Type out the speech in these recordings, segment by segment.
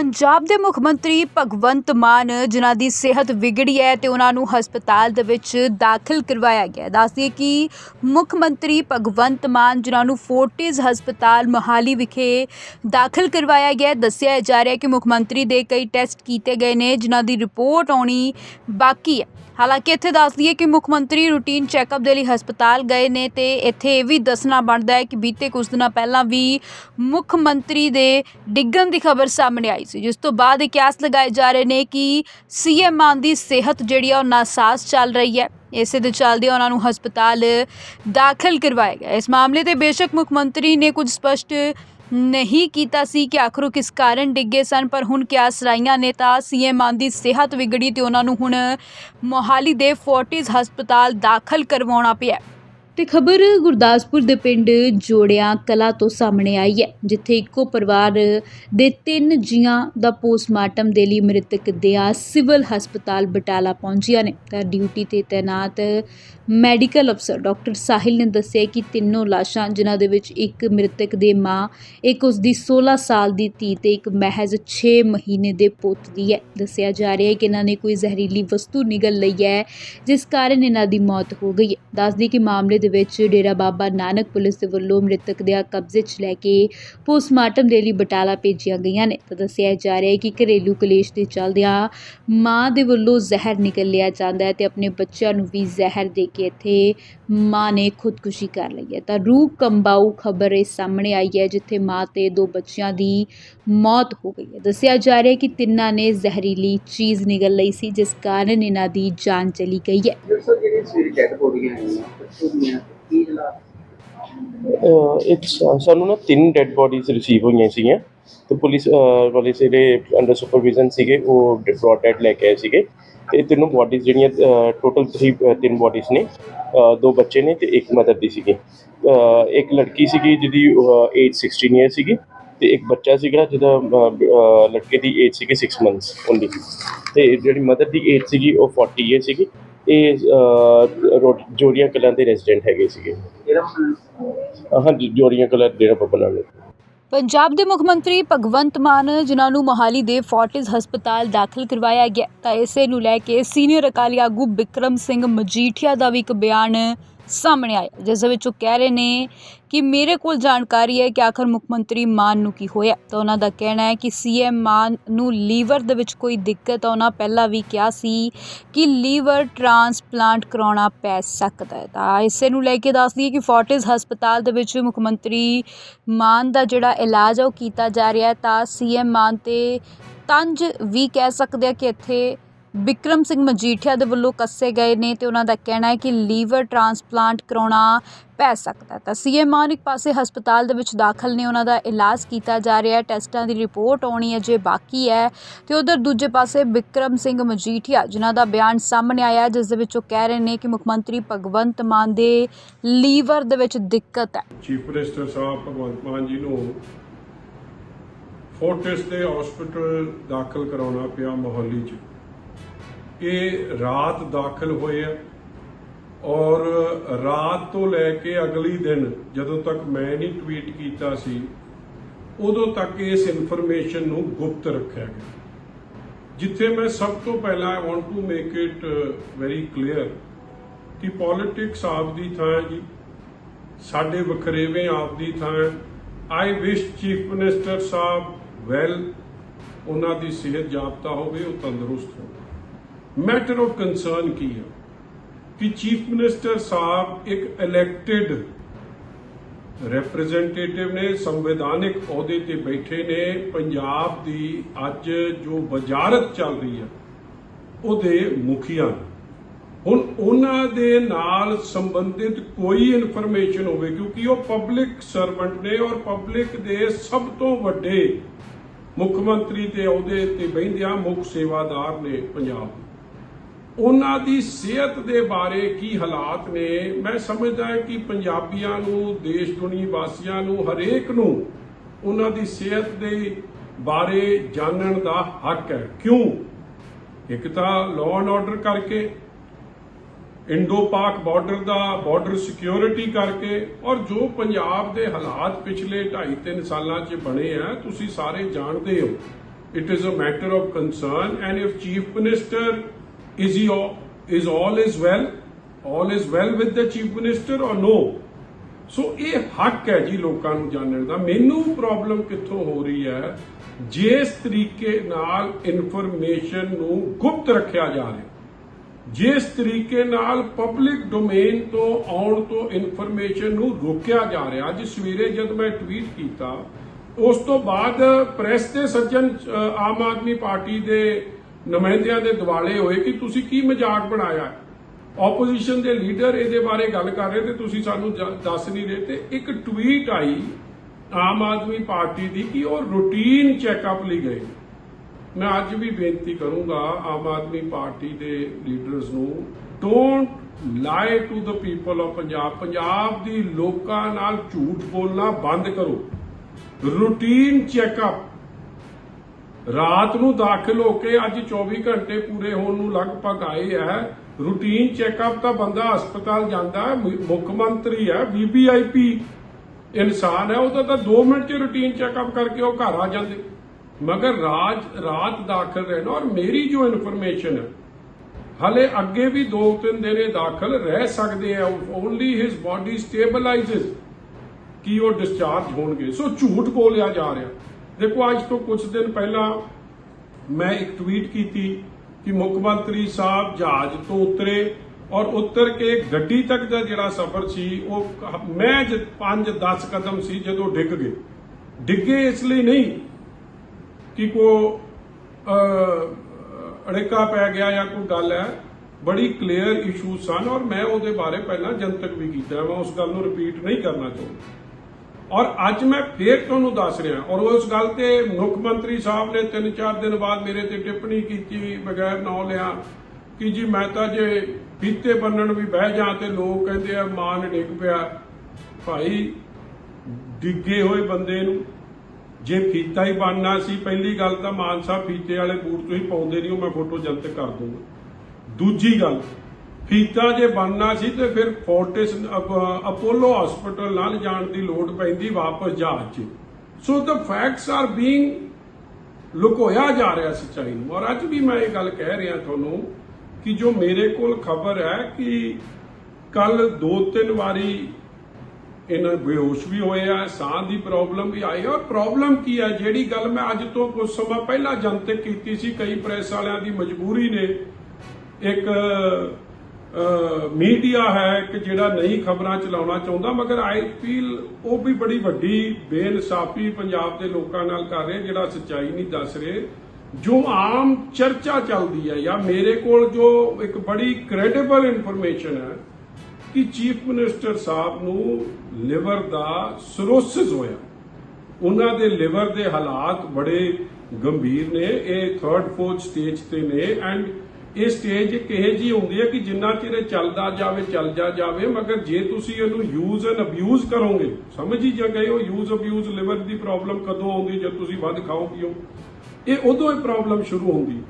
ਪੰਜਾਬ ਦੇ ਮੁੱਖ ਮੰਤਰੀ ਭਗਵੰਤ ਮਾਨ, ਜਿਨ੍ਹਾਂ ਦੀ ਸਿਹਤ ਵਿਗੜੀ ਹੈ ਤੇ ਉਹਨਾਂ ਨੂੰ ਹਸਪਤਾਲ ਦੇ ਵਿੱਚ ਦਾਖਲ ਕਰਵਾਇਆ ਗਿਆ ਹੈ। ਕਿ ਮੁੱਖ ਮੰਤਰੀ ਭਗਵੰਤ ਮਾਨ, ਜਿਨ੍ਹਾਂ ਨੂੰ ਫੋਰਟਿਸ ਹਸਪਤਾਲ ਮੋਹਾਲੀ ਵਿਖੇ ਦਾਖਲ ਕਰਵਾਇਆ ਗਿਆ ਦੱਸਿਆ ਜਾ ਰਿਹਾ ਹੈ ਕਿ ਮੁੱਖ ਮੰਤਰੀ ਦੇ ਕਈ ਟੈਸਟ ਕੀਤੇ ਗਏ ਨੇ, ਜਿਨ੍ਹਾਂ ਦੀ ਰਿਪੋਰਟ ਆਉਣੀ ਬਾਕੀ ਹੈ ਹਾਲਾਂਕਿ ਇੱਥੇ ਦੱਸ ਦਈਏ ਕਿ ਮੁੱਖ ਮੰਤਰੀ ਰੂਟੀਨ ਚੈੱਕਅਪ ਦੇ ਲਈ ਹਸਪਤਾਲ ਗਏ ਨੇ ਤੇ ਇੱਥੇ ਇਹ ਵੀ ਦੱਸਣਾ ਬਣਦਾ ਹੈ ਕਿ ਬੀਤੇ ਕੁਝ ਦਿਨਾਂ ਪਹਿਲਾਂ ਵੀ ਮੁੱਖ ਮੰਤਰੀ ਦੇ ਡਿੱਗਣ ਦੀ ਖਬਰ ਸਾਹਮਣੇ ਆਈ ਸੀ, ਜਿਸ ਤੋਂ ਬਾਅਦ ਇਹ ਕਿਆਸ ਲਗਾਏ ਜਾ ਰਹੇ ਨੇ ਕਿ ਸੀਐਮ ਮਾਨ ਦੀ ਸਿਹਤ ਜਿਹੜੀ ਆ ਉਹ ਨਾਸਾਜ਼ ਚੱਲ ਰਹੀ ਹੈ। ਇਸੇ ਦੇ ਚੱਲਦੇ ਉਹਨਾਂ ਨੂੰ ਹਸਪਤਾਲ ਦਾਖਲ ਕਰਵਾਇਆ ਗਿਆ। ਇਸ ਮਾਮਲੇ ਤੇ ਬੇਸ਼ੱਕ ਮੁੱਖ ਮੰਤਰੀ ਨੇ ਕੁਝ ਸਪਸ਼ਟ ਨਹੀਂ ਕੀਤਾ ਸੀ ਕਿ ਆਖਰ ਕਿਸ ਕਾਰਨ ਡਿੱਗੇ ਸਨ, ਪਰ ਹੁਣ ਕਿਆਸ ਰਾਈਆਂ ਨੇ ਤਾਂ ਸੀਐਮ ਮਾਨ ਦੀ ਸਿਹਤ ਵਿਗੜੀ ਤੇ ਉਹਨਾਂ ਨੂੰ ਹੁਣ ਮੋਹਾਲੀ ਦੇ ਫੋਰਟਿਸ ਹਸਪਤਾਲ ਦਾਖਲ ਕਰਵਾਉਣਾ ਪਿਆ। ਤੇ ਖਬਰ ਗੁਰਦਾਸਪੁਰ ਦੇ ਪਿੰਡ ਜੋੜਿਆਂ ਕਲਾ ਤੋਂ ਸਾਹਮਣੇ ਆਈ ਹੈ, ਜਿੱਥੇ ਇੱਕੋ ਪਰਿਵਾਰ ਦੇ ਤਿੰਨ ਜੀਆਂ ਦਾ ਪੋਸਟਮਾਰਟਮ ਦੇ ਲਈ ਮ੍ਰਿਤਕ ਦਿਆ ਸਿਵਲ ਹਸਪਤਾਲ ਬਟਾਲਾ ਪਹੁੰਚੀਆਂ ਨੇ। ਤਾਂ ਡਿਊਟੀ ਤੇ ਤੈਨਾਤ ਮੈਡੀਕਲ ਅਫਸਰ ਡਾਕਟਰ ਸਾਹਿਲ ਨੇ ਦੱਸਿਆ ਕਿ ਤਿੰਨੋਂ ਲਾਸ਼ਾਂ, ਜਿਨ੍ਹਾਂ ਦੇ ਵਿੱਚ ਇੱਕ ਮ੍ਰਿਤਕ ਦੇ ਮਾਂ, ਇੱਕ ਉਸ ਦੀ 16 ਸਾਲ ਦੀ ਧੀ ਤੇ ਇੱਕ ਮਹਿਜ਼ 6 ਮਹੀਨੇ ਦੇ ਪੁੱਤ ਦੀ ਹੈ। ਦੱਸਿਆ ਜਾ ਰਿਹਾ ਹੈ ਕਿ ਇਹਨਾਂ ਨੇ ਕੋਈ ਜ਼ਹਿਰੀਲੀ ਵਸਤੂ ਨਿਗਲ ਲਈ ਹੈ, ਜਿਸ ਕਾਰਨ ਇਹਨਾਂ ਦੀ ਮੌਤ ਹੋ ਗਈ ਹੈ। ਦੱਸਦੀ ਕਿ ਮਾਮਲੇ ਦੇ ਵਿੱਚ ਡੇਰਾ ਬਾਬਾ ਨਾਨਕ ਪੁਲਿਸ ਦੇ ਵੱਲੋਂ ਮ੍ਰਿਤਕ ਦੇ ਕਬਜ਼ੇ 'ਚ ਲੈ ਕੇ ਪੋਸਟਮਾਰਟਮ ਦੇ ਲਈ ਬਟਾਲਾ ਭੇਜੀਆਂ ਗਈਆਂ ਨੇ। ਤਾਂ ਦੱਸਿਆ ਜਾ ਰਿਹਾ ਹੈ ਕਿ ਘਰੇਲੂ ਕਲੇਸ਼ ਦੇ ਚੱਲਦਿਆਂ ਮਾਂ ਦੇ ਵੱਲੋਂ ਜ਼ਹਿਰ ਨਿਕਲ ਲਿਆ ਜਾਂਦਾ ਹੈ ਤੇ ਆਪਣੇ ਬੱਚਿਆਂ ਨੂੰ ਵੀ ਜ਼ਹਿਰ ਦੇ ਕੇ ਇੱਥੇ ਮਾਂ ਨੇ ਖੁਦਕੁਸ਼ੀ ਕਰ ਲਈ ਹੈ। ਤਾਂ ਰੂਹ ਕੰਬਾਊ ਖਬਰ ਇਹ ਸਾਹਮਣੇ ਆਈ ਹੈ, ਜਿੱਥੇ ਮਾਂ ਤੇ ਦੋ ਬੱਚਿਆਂ ਦੀ ਮੌਤ ਹੋ ਗਈ ਹੈ। ਦੱਸਿਆ ਜਾ ਰਿਹਾ ਹੈ ਕਿ ਤਿੰਨਾਂ ਨੇ ਜ਼ਹਿਰੀਲੀ ਚੀਜ਼ ਨਿਗਲ ਲਈ ਸੀ, ਜਿਸ ਕਾਰਨ ਇਹਨਾਂ ਦੀ ਜਾਨ ਚਲੀ ਗਈ ਹੈ। ਜਿਹੜੀ ਸਵੇਰੇ ਡੈਡ ਬੋਡੀਆਂ ਆਈਆਂ ਕੀ ਹਾਲਾਤ ਸਾਨੂੰ ਨਾ ਤਿੰਨ ਡੈੱਡ ਬੋਡੀਜ਼ ਰਿਸੀਵ ਹੋਈਆਂ ਸੀਗੀਆਂ ਤੇ ਪੁਲਿਸ ਵਾਲੇ ਜਿਹੜੇ ਅੰਡਰ ਸੁਪਰਵਿਜ਼ਨ ਸੀਗੇ, ਉਹ ਬ੍ਰੌਡ ਡੈਡ ਲੈ ਕੇ ਆਏ ਸੀਗੇ ਤੇ ਤਿੰਨੋਂ ਬੋਡੀਜ਼ ਜਿਹੜੀਆਂ ਟੋਟਲ 3 ਤਿੰਨ ਬੋਡੀਜ਼ ਨੇ ਦੋ ਬੱਚੇ ਨੇ ਤੇ ਇੱਕ ਮਦਰ ਦੀ ਸੀਗੀ। ਇੱਕ ਲੜਕੀ ਸੀਗੀ ਜਿਹਦੀ ਏਜ 16 ਇਅਰ ਸੀਗੀ ਤੇ ਇੱਕ ਬੱਚਾ ਸੀਗਾ ਜਿਹਦਾ ਲੜਕੇ ਦੀ ਏਜ ਸੀਗੀ 6 ਮੰਥਸ ਓਨਲੀ ਤੇ ਜਿਹੜੀ ਮਦਰ ਦੀ ਏਜ ਸੀਗੀ ਉਹ 40 ਇਅਰ ਸੀਗੀ। ਇਹ ਜੋੜੀਆਂ ਕਲਾਂ ਦੇ ਰੈਜ਼ੀਡੈਂਟ ਹੈਗੇ ਸੀਗੇ। ਹਾਂਜੀ ਜੋੜੀਆਂ ਕਲਾਂ ਡੇਰਾ ਬਾਬਾ ਨਾਨਕ ਪੰਜਾਬ ਦੇ ਮੁੱਖ ਮੰਤਰੀ ਭਗਵੰਤ ਮਾਨ ਜਿਨ੍ਹਾਂ ਨੂੰ ਮੋਹਾਲੀ ਦੇ ਫੋਰਟਿਸ ਹਸਪਤਾਲ ਦਾਖਲ ਕਰਵਾਇਆ ਗਿਆ ਤਾਂ ਇਸੇ ਨੂੰ ਲੈ ਕੇ ਸੀਨੀਅਰ ਅਕਾਲੀ ਆਗੂ ਬਿਕਰਮ ਸਿੰਘ ਮਜੀਠੀਆ ਦਾ ਵੀ ਇੱਕ ਬਿਆਨ ਸਾਹਮਣੇ ਆਇਆ ਜਿਸ ਦੇ ਵਿੱਚ ਉਹ ਕਹਿ ਰਹੇ ਨੇ ਕਿ ਮੇਰੇ ਕੋਲ ਜਾਣਕਾਰੀ ਹੈ ਕਿ ਆਖਰ ਮੁੱਖ ਮੰਤਰੀ ਮਾਨ ਨੂੰ ਕੀ ਹੋਇਆ। ਤਾਂ ਉਹਨਾਂ ਦਾ ਕਹਿਣਾ ਹੈ ਕਿ ਸੀਐਮ ਮਾਨ ਨੂੰ ਲੀਵਰ ਦੇ ਵਿੱਚ ਕੋਈ ਦਿੱਕਤ ਆ ਉਹਨਾਂ ਪਹਿਲਾਂ ਵੀ ਕਿਹਾ ਸੀ ਕਿ ਲੀਵਰ ਟ੍ਰਾਂਸਪਲਾਂਟ ਕਰਾਉਣਾ ਪੈ ਸਕਦਾ ਹੈ। ਤਾਂ ਇਸੇ ਨੂੰ ਲੈ ਕੇ ਦੱਸ ਦਈਏ ਕਿ ਫੋਰਟਿਸ ਹਸਪਤਾਲ ਦੇ ਵਿੱਚ ਮੁੱਖ ਮੰਤਰੀ ਮਾਨ ਦਾ ਜਿਹੜਾ ਇਲਾਜ ਆ ਉਹ ਕੀਤਾ ਜਾ ਰਿਹਾ ਹੈ। ਤਾਂ ਸੀਐਮ ਮਾਨ ਤੇ ਤੰਜ ਵੀ ਕਹਿ ਸਕਦੇ ਆ ਕਿ ਇੱਥੇ ਬਿਕਰਮ ਸਿੰਘ ਮਜੀਠੀਆ ਦੇ ਵੱਲੋਂ ਕੱਸੇ ਗਏ ਨੇ ਤੇ ਉਹਨਾਂ ਦਾ ਕਹਿਣਾ ਹੈ ਕਿ ਲੀਵਰ ਟ੍ਰਾਂਸਪਲਾਂਟ ਕਰਾਉਣਾ ਪੈ ਸਕਦਾ ਹੈ। ਤਾਂ ਸੀਐਮ ਮਾਨ ਇੱਕ ਪਾਸੇ ਹਸਪਤਾਲ ਦੇ ਵਿੱਚ ਦਾਖਲ ਨੇ, ਉਹਨਾਂ ਦਾ ਇਲਾਜ ਕੀਤਾ ਜਾ ਰਿਹਾ ਹੈ, ਟੈਸਟਾਂ ਦੀ ਰਿਪੋਰਟ ਆਉਣੀ ਅਜੇ ਬਾਕੀ ਹੈ। ਤੇ ਉਧਰ ਦੂਜੇ ਪਾਸੇ ਵਿਕਰਮ ਸਿੰਘ ਮਜੀਠੀਆ, ਜਿਨ੍ਹਾਂ ਦਾ ਬਿਆਨ ਸਾਹਮਣੇ ਆਇਆ ਜਿਸ ਦੇ ਵਿੱਚ ਉਹ ਕਹਿ ਰਹੇ ਨੇ ਕਿ ਮੁੱਖ ਮੰਤਰੀ ਭਗਵੰਤ ਮਾਨ ਦੇ ਲੀਵਰ ਦੇ ਵਿੱਚ ਦਿੱਕਤ ਹੈ। ਚੀਫ ਮਿਨਿਸਟਰ ਸਾਹਿਬ ਭਗਵੰਤ ਮਾਨ ਜੀ ਨੂੰ ਫੋਰਟਿਸ ਦੇ ਹਸਪੀਟਲ ਦਾਖਲ ਕਰਾਉਣਾ ਪਿਆ ਮੋਹਾਲੀ 'ਚ। ਇਹ ਰਾਤ ਦਾਖਲ ਹੋਏ ਆ। ਔਰ ਰਾਤ ਤੋਂ ਲੈ ਕੇ ਅਗਲੀ ਦਿਨ ਜਦੋਂ ਤੱਕ ਮੈਂ ਨਹੀਂ ਟਵੀਟ ਕੀਤਾ ਸੀ, ਉਦੋਂ ਤੱਕ ਇਸ ਇਨਫੋਰਮੇਸ਼ਨ ਨੂੰ ਗੁਪਤ ਰੱਖਿਆ ਗਿਆ। ਜਿੱਥੇ ਮੈਂ ਸਭ ਤੋਂ ਪਹਿਲਾਂ I want to make it very clear ਕਿ ਪੋਲਿਟਿਕਸ ਆਪ ਦੀ ਥਾਂ ਹੈ ਜੀ। ਸਾਡੇ ਵਖਰੇਵੇਂ ਆਪ ਦੀ ਥਾਂ ਹੈ। ਆਈ ਵਿਸ਼ ਚੀਫ ਮਿਨਿਸਟਰ ਸਾਹਿਬ ਵੈਲ ਉਹਨਾਂ ਦੀ ਸਿਹਤ ਜਾਪਤਾ ਹੋਵੇ, ਉਹ ਤੰਦਰੁਸਤ ਹੋਵੇ। ਮੈਟਰ ਆਫ ਕੰਸਰਨ ਕੀ ਹੈ? ਕਿ ਚੀਫ ਮਿਨਿਸਟਰ ਸਾਹਿਬ ਇੱਕ ਇਲੈਕਟਿਡ ਰਿਪਰੈਜ਼ੈਂਟੇਟਿਵ ਨੇ, ਸੰਵਿਧਾਨਿਕ ਅਹੁਦੇ ਤੇ ਬੈਠੇ ਨੇ। ਪੰਜਾਬ ਦੀ ਅੱਜ ਜੋ ਵਜ਼ਾਰਤ ਚੱਲ ਰਹੀ ਹੈ, ਉਹਦੇ ਮੁਖੀਆ ਹੁਣ ਉਹਨਾਂ ਦੇ ਨਾਲ ਸੰਬੰਧਿਤ ਕੋਈ ਇਨਫੋਰਮੇਸ਼ਨ ਹੋਵੇ, ਕਿਉਂਕਿ ਉਹ ਪਬਲਿਕ ਸਰਵੈਂਟ ਨੇ ਔਰ ਪਬਲਿਕ ਦੇ ਸਭ ਤੋਂ ਵੱਡੇ ਮੁੱਖ ਮੰਤਰੀ ਤੇ ਅਹੁਦੇ ਤੇ ਬੈਠਿਆ ਮੁੱਖ ਸੇਵਾਦਾਰ ਨੇ ਪੰਜਾਬ ਦੇ। ਉਹਨਾਂ ਦੀ ਸਿਹਤ ਦੇ ਬਾਰੇ ਕੀ ਹਾਲਾਤ ਨੇ? ਮੈਂ ਸਮਝਦਾ ਕਿ ਪੰਜਾਬੀਆਂ ਨੂੰ, ਦੇਸ਼ ਦੁਨੀ ਵਾਸੀਆਂ ਨੂੰ, ਹਰੇਕ ਨੂੰ ਉਹਨਾਂ ਦੀ ਸਿਹਤ ਦੇ ਬਾਰੇ ਜਾਣਨ ਦਾ ਹੱਕ ਹੈ। ਕਿਉਂ? ਇੱਕ ਤਾਂ ਲਾਅ ਐਂਡ ਆਰਡਰ ਕਰਕੇ, ਇੰਡੋ ਪਾਕ ਬਾਰਡਰ ਦਾ ਬਾਰਡਰ ਸਿਕਿਉਰਿਟੀ ਕਰਕੇ ਔਰ ਜੋ ਪੰਜਾਬ ਦੇ ਹਾਲਾਤ ਪਿਛਲੇ 2.5 3 ਸਾਲਾਂ 'ਚ ਬਣੇ ਆ, ਤੁਸੀਂ ਸਾਰੇ ਜਾਣਦੇ ਹੋ। It is a matter of concern and if chief minister is he all, is all is well? All is well with the chief minister or no? So ਇਹ ਹੱਕ ਹੈ ਜੀ ਲੋਕਾਂ ਨੂੰ ਜਾਣਨ ਦਾ। ਮੈਨੂੰ ਪ੍ਰੋਬਲਮ ਕਿੱਥੋਂ ਹੋ ਰਹੀ ਹੈ? ਜਿਸ ਤਰੀਕੇ ਨਾਲ ਇਨਫੋਰਮੇਸ਼ਨ ਨੂੰ ਗੁਪਤ ਰੱਖਿਆ ਜਾ ਰਿਹਾ ਜਿਸ ਤਰੀਕੇ ਨਾਲ ਪਬਲਿਕ ਡੋਮੇਨ ਤੋਂ ਆਉਣ ਤੋਂ ਇਨਫੋਰਮੇਸ਼ਨ ਨੂੰ ਰੋਕਿਆ ਜਾ ਰਿਹਾ। ਅੱਜ ਸਵੇਰੇ ਜਦ ਮੈਂ ਟਵੀਟ ਕੀਤਾ ਉਸ ਤੋਂ ਬਾਅਦ ਪ੍ਰੈਸ ਦੇ ਸੱਜਣ ਆਮ ਆਦਮੀ ਪਾਰਟੀ ਦੇ ਨੁਮਾਇੰਦਿਆਂ ਦੇ ਦਿਵਾਲੇ ਹੋਏ ਕਿ ਤੁਸੀਂ ਕੀ ਮਜ਼ਾਕ ਬਣਾਇਆ ਆਪੋਜੀਸ਼ਨ ਦੇ ਲੀਡਰ ਇਹਦੇ ਬਾਰੇ ਗੱਲ ਕਰ ਰਹੇ ਤੇ ਤੁਸੀਂ ਸਾਨੂੰ ਦੱਸ ਨਹੀਂ ਰਹੇ ਤੇ ਇੱਕ ਟਵੀਟ ਆਈ ਆਮ ਆਦਮੀ ਪਾਰਟੀ ਦੀ ਕਿ ਉਹ ਰੂਟੀਨ ਚੈੱਕਅਪ ਲਈ ਗਏ। ਮੈਂ ਅੱਜ ਵੀ ਬੇਨਤੀ ਕਰੂੰਗਾ ਆਮ ਆਦਮੀ ਪਾਰਟੀ ਦੇ ਲੀਡਰਸ ਨੂੰ don't lie to the people of Punjab. Punjab ਦੀ ਲੋਕਾਂ ਨਾਲ ਝੂਠ ਬੋਲਣਾ ਬੰਦ ਕਰੋ। ਰੂਟੀਨ ਚੈੱਕਅਪ ਰਾਤ ਨੂੰ ਦਾਖਲ ਹੋ ਕੇ ਅੱਜ 24 ਘੰਟੇ ਪੂਰੇ ਹੋਣ ਨੂੰ ਲਗਭਗ ਆਏ ਹੈ। ਰੂਟੀਨ ਚੈੱਕਅਪ ਤਾਂ ਬੰਦਾ ਹਸਪਤਾਲ ਜਾਂਦਾ ਹੈ ਮੁੱਖ ਮੰਤਰੀ ਹੈ ਵੀਵੀਆਈਪੀ ਇਨਸਾਨ ਹੈ, ਉਹਦਾ ਤਾਂ 2 ਮਿੰਟ ਚ ਰੂਟੀਨ ਚੈੱਕਅਪ ਕਰਕੇ ਉਹ ਘਰ ਆ ਜਾਂਦੇ। ਮਗਰ ਰਾਜ, ਰਾਤ ਦਾਖਲ ਰਹਿਣਾ ਔਰ ਮੇਰੀ ਜੋ ਇਨਫੋਰਮੇਸ਼ਨ ਹੈ, ਹਲੇ ਅੱਗੇ ਵੀ 2-3 ਦਿਨ ਇਹ ਦਾਖਲ ਰਹਿ ਸਕਦੇ ਆ ਓਨਲੀ ਹਿਸ ਬਾਡੀ ਸਟੇਬਲਾਈਜ਼ਸ ਕਿ ਉਹ ਡਿਸਚਾਰਜ ਹੋਣਗੇ। ਸੋ ਝੂਠ ਬੋਲਿਆ ਜਾ ਰਿਹਾ। ਦੇਖੋ, ਅੱਜ ਤੋਂ ਕੁਝ ਦਿਨ ਪਹਿਲਾਂ ਮੈਂ ਇੱਕ ਟਵੀਟ ਕੀਤੀ ਕਿ ਮੁੱਖ ਮੰਤਰੀ ਸਾਹਿਬ ਜਹਾਜ਼ ਤੋਂ ਉਤਰੇ ਔਰ ਉਤਰ ਕੇ ਗੱਡੀ ਤੱਕ ਦਾ ਜਿਹੜਾ ਸਫ਼ਰ ਸੀ, ਉਹ ਕ- ਮੈਂ 5-10 ਕਦਮ ਸੀ ਜਦੋਂ ਡਿੱਗ ਗਏ। ਡਿੱਗੇ ਇਸ ਲਈ ਨਹੀਂ ਕਿ ਕੋ ਅੜੇਕਾ ਪੈ ਗਿਆ ਜਾਂ ਕੋਈ ਗੱਲ ਹੈ। ਬੜੀ ਕਲੀਅਰ ਇਸ਼ੂ ਸਨ ਔਰ ਮੈਂ ਉਹਦੇ ਬਾਰੇ ਪਹਿਲਾਂ ਜਨਤਕ ਵੀ ਕੀਤਾ। ਮੈਂ ਉਸ ਗੱਲ ਨੂੰ ਰਿਪੀਟ ਨਹੀਂ ਕਰਨਾ ਚਾਹੁੰਦਾ। ਔਰ ਅੱਜ ਮੈਂ ਫੇਰ ਤੁਹਾਨੂੰ ਦੱਸ ਰਿਹਾ, ਔਰ ਉਸ ਗੱਲ ਤੇ ਮੁੱਖ ਮੰਤਰੀ ਸਾਹਿਬ ਨੇ 3-4 ਦਿਨ ਬਾਅਦ ਮੇਰੇ ਤੇ ਟਿੱਪਣੀ ਕੀਤੀ, ਬਗੈਰ ਨਾਂ ਲਿਆ, ਕਿ ਜੀ ਮੈਂ ਤਾਂ ਜੇ ਫੀਤੇ ਬੰਨਣ ਵੀ ਬਹਿ ਜਾਂ ਤੇ ਲੋਕ ਕਹਿੰਦੇ ਆ ਮਾਨ ਡਿੱਗ ਪਿਆ, ਭਾਈ ਡਿੱਗੇ ਹੋਏ ਬੰਦੇ ਨੂੰ, ਜੇ ਫੀਤਾ ਹੀ ਬਣਨਾ ਸੀ, ਪਹਿਲੀ ਗੱਲ ਤਾਂ ਮਾਨ ਸਾਹਿਬ ਫੀਤੇ ਵਾਲੇ ਬੂਟ ਤੁਸੀਂ ਪਾਉਂਦੇ ਨਹੀਂ ਉਹ ਮੈਂ ਫੋਟੋ ਜਨਤਕ ਕਰ ਦੂੰਗਾ। ਦੂਜੀ ਗੱਲ ਫੀਤਾ ਜੇ ਬਣਨਾ ਸੀ ਤੇ ਫਿਰ ਫੋਰਟਿਸ ਅਪੋਲੋ ਹਸਪੀਟਲ ਨਾਲ ਜਾਣ ਦੀ ਲੋੜ ਪੈਂਦੀ ਵਾਪਸ ਜਹਾਜ਼ 'ਚ। So the facts are being ਲੁਕੋਇਆ ਜਾ ਰਿਹਾ ਸੱਚਾਈ ਨੂੰ। ਔਰ ਅੱਜ ਵੀ ਮੈਂ ਇਹ ਗੱਲ ਕਹਿ ਰਿਹਾ ਤੁਹਾਨੂੰ ਕਿ ਜੋ ਮੇਰੇ ਕੋਲ ਖਬਰ ਹੈ ਕਿ ਕੱਲ ਦੋ ਤਿੰਨ ਵਾਰੀ ਇਹਨਾਂ ਬੇਹੋਸ਼ ਵੀ ਹੋਏ ਆ, ਸਾਹ ਦੀ ਪ੍ਰੋਬਲਮ ਵੀ ਆਈ ਔਰ ਪ੍ਰੋਬਲਮ ਕੀ ਹੈ ਜਿਹੜੀ ਗੱਲ ਮੈਂ ਅੱਜ ਤੋਂ ਕੁਝ ਸਮਾਂ ਪਹਿਲਾਂ ਜਨਤਕ ਕੀਤੀ ਸੀ, ਕਈ ਪ੍ਰੈਸ ਵਾਲਿਆਂ ਦੀ ਮਜਬੂਰੀ ਨੇ ਇੱਕ ਮੀਡੀਆ ਹੈ ਕਿ ਜਿਹੜਾ ਨਹੀਂ ਖਬਰਾਂ ਚਲਾਉਣਾ ਚਾਹੁੰਦਾ, ਮਗਰ ਆਈ ਫੀਲ ਉਹ ਵੀ ਬੜੀ ਵੱਡੀ ਬੇਇਨਸਾਫੀ ਪੰਜਾਬ ਦੇ ਲੋਕਾਂ ਨਾਲ ਕਰ ਰਹੇ, ਜਿਹੜਾ ਸੱਚਾਈ ਨਹੀਂ ਦੱਸ ਰਹੇ। ਜੋ ਆਮ ਚਰਚਾ ਚੱਲਦੀ ਹੈ, ਜਾਂ ਮੇਰੇ ਕੋਲ ਜੋ ਇੱਕ ਬੜੀ ਕ੍ਰੈਡੀਬਲ ਇਨਫੋਰਮੇਸ਼ਨ ਹੈ, ਕਿ ਚੀਫ ਮਿਨਿਸਟਰ ਸਾਹਿਬ ਨੂੰ ਲਿਵਰ ਦਾ ਸਿਰੋਸਿਸ ਹੋਇਆ। ਉਹਨਾਂ ਦੇ ਲਿਵਰ ਦੇ ਹਾਲਾਤ ਬੜੇ ਗੰਭੀਰ ਨੇ, ਇਹ ਥਰਡ ਫੋਰਥ ਸਟੇਜ ਤੇ ਨੇ ਐਂਡ ਇਹ ਸਟੇਜ ਕਿਹੇ ਜੀ ਹੁੰਦੀ ਹੈ ਕਿ ਜਿੰਨਾ ਚਿਰ ਇਹ ਚੱਲਦਾ ਜਾਵੇ ਚੱਲਦਾ ਜਾਵੇ, ਮਗਰ ਜੇ ਤੁਸੀਂ ਇਹਨੂੰ ਯੂਜ਼ ਐਂਡ ਅਬਿਊਜ਼ ਕਰੋਗੇ, ਸਮਝ ਹੀ ਜਾ ਗਏ ਹੋ ਯੂਜ਼ ਅਬਿਊਜ਼ ਲਿਵਰ ਦੀ ਪ੍ਰੋਬਲਮ ਕਦੋਂ ਆਉਂਦੀ, ਜਦ ਤੁਸੀਂ ਵੱਧ ਖਾਓ ਪੀਓ ਇਹ ਉਦੋਂ ਹੀ ਪ੍ਰੋਬਲਮ ਸ਼ੁਰੂ ਹੁੰਦੀ।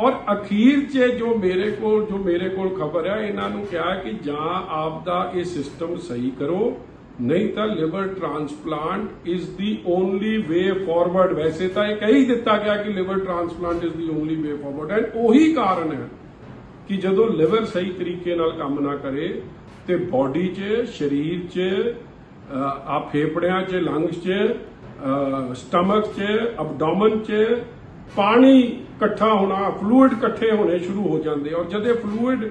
ਔਰ ਅਖੀਰ 'ਚ ਜੋ ਮੇਰੇ ਕੋਲ, ਜੋ ਮੇਰੇ ਕੋਲ ਖਬਰ ਹੈ ਇਹਨਾਂ ਨੂੰ ਕਿਹਾ ਕਿ ਜਾਂ ਆਪ ਦਾ ਇਹ ਸਿਸਟਮ ਸਹੀ ਕਰੋ ਨਹੀਂ ਤਾਂ liver transplant is the only way forward ਵੈਸੇ ਤਾਂ ਇਹ ਕਹੀ ਦਿੱਤਾ ਗਿਆ ਕਿ liver transplant is the only way forward and ਉਹੀ ਕਾਰਨ ਹੈ ਕਿ ਜਦੋਂ ਲਿਵਰ ਸਹੀ ਤਰੀਕੇ ਨਾਲ ਕੰਮ ਨਾ ਕਰੇ ਤੇ ਬਾਡੀ 'ਚ ਸਰੀਰ 'ਚ ਆ ਫੇਫੜਿਆਂ 'ਚ ਲੰਗਸ 'ਚ ਸਟਮਕ 'ਚ ਅਬਡੋਮਨ 'ਚ ਪਾਣੀ ਇਕੱਠਾ ਹੋਣਾ ਫਲੂਇਡ ਇਕੱਠੇ ਹੋਣੇ ਸ਼ੁਰੂ ਹੋ ਜਾਂਦੇ ਔਰ ਜਦ ਇਹ ਫਲੂਇਡ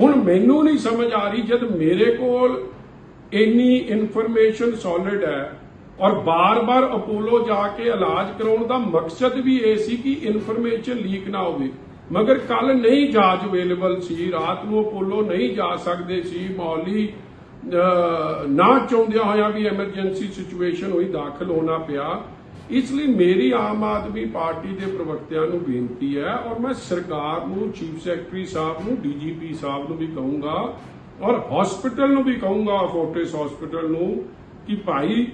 ਹੁਣ ਮੈਨੂੰ ਨਹੀਂ ਸਮਝ ਆ ਰਹੀ ਜਦ ਮੇਰੇ ਕੋਲ ਇੰਨੀ ਇਨਫੋਰਮੇਸ਼ਨ ਸੋਲਿਡ ਹੈ ਔਰ ਬਾਰ-ਬਾਰ ਅਪੋਲੋ ਜਾ ਕੇ ਇਲਾਜ ਕਰਾਉਣ ਦਾ ਮਕਸਦ ਵੀ ਇਹ ਸੀ ਕਿ ਇਨਫੋਰਮੇਸ਼ਨ ਲੀਕ ਨਾ ਹੋਵੇ। ਮਗਰ ਕੱਲ ਨਹੀਂ ਜਾਂਚ ਅਵੇਲੇਬਲ ਸੀ, ਰਾਤ ਨੂੰ ਅਪੋਲੋ ਨਹੀਂ ਜਾ ਸਕਦੇ ਸੀ, ਮੌਲੀ ਨਾ ਚਾਹੁੰਦਿਆਂ ਹੋਇਆ ਵੀ ਐਮਰਜੈਂਸੀ ਸਿਚੁਏਸ਼ਨ ਹੋਈ, ਦਾਖਲ ਹੋਣਾ ਪਿਆ। ਇਸ ਲਈ ਮੇਰੀ ਆਮ ਆਦਮੀ ਪਾਰਟੀ ਦੇ ਪ੍ਰਵਕਤਿਆਂ ਨੂੰ ਬੇਨਤੀ ਹੈ ਔਰ ਮੈਂ ਸਰਕਾਰ ਨੂੰ, ਚੀਫ ਸੈਕਟਰੀ ਸਾਹਿਬ ਨੂੰ, ਡੀਜੀਪੀ ਸਾਹਿਬ ਨੂੰ ਵੀ ਕਹੂੰਗਾ ਔਰ ਹਸਪੀਟਲ ਨੂੰ ਵੀ ਕਹੂੰਗਾ ਫੋਰਟਿਸ ਹਸਪੀਟਲ ਨੂੰ, ਕਿ ਭਾਈ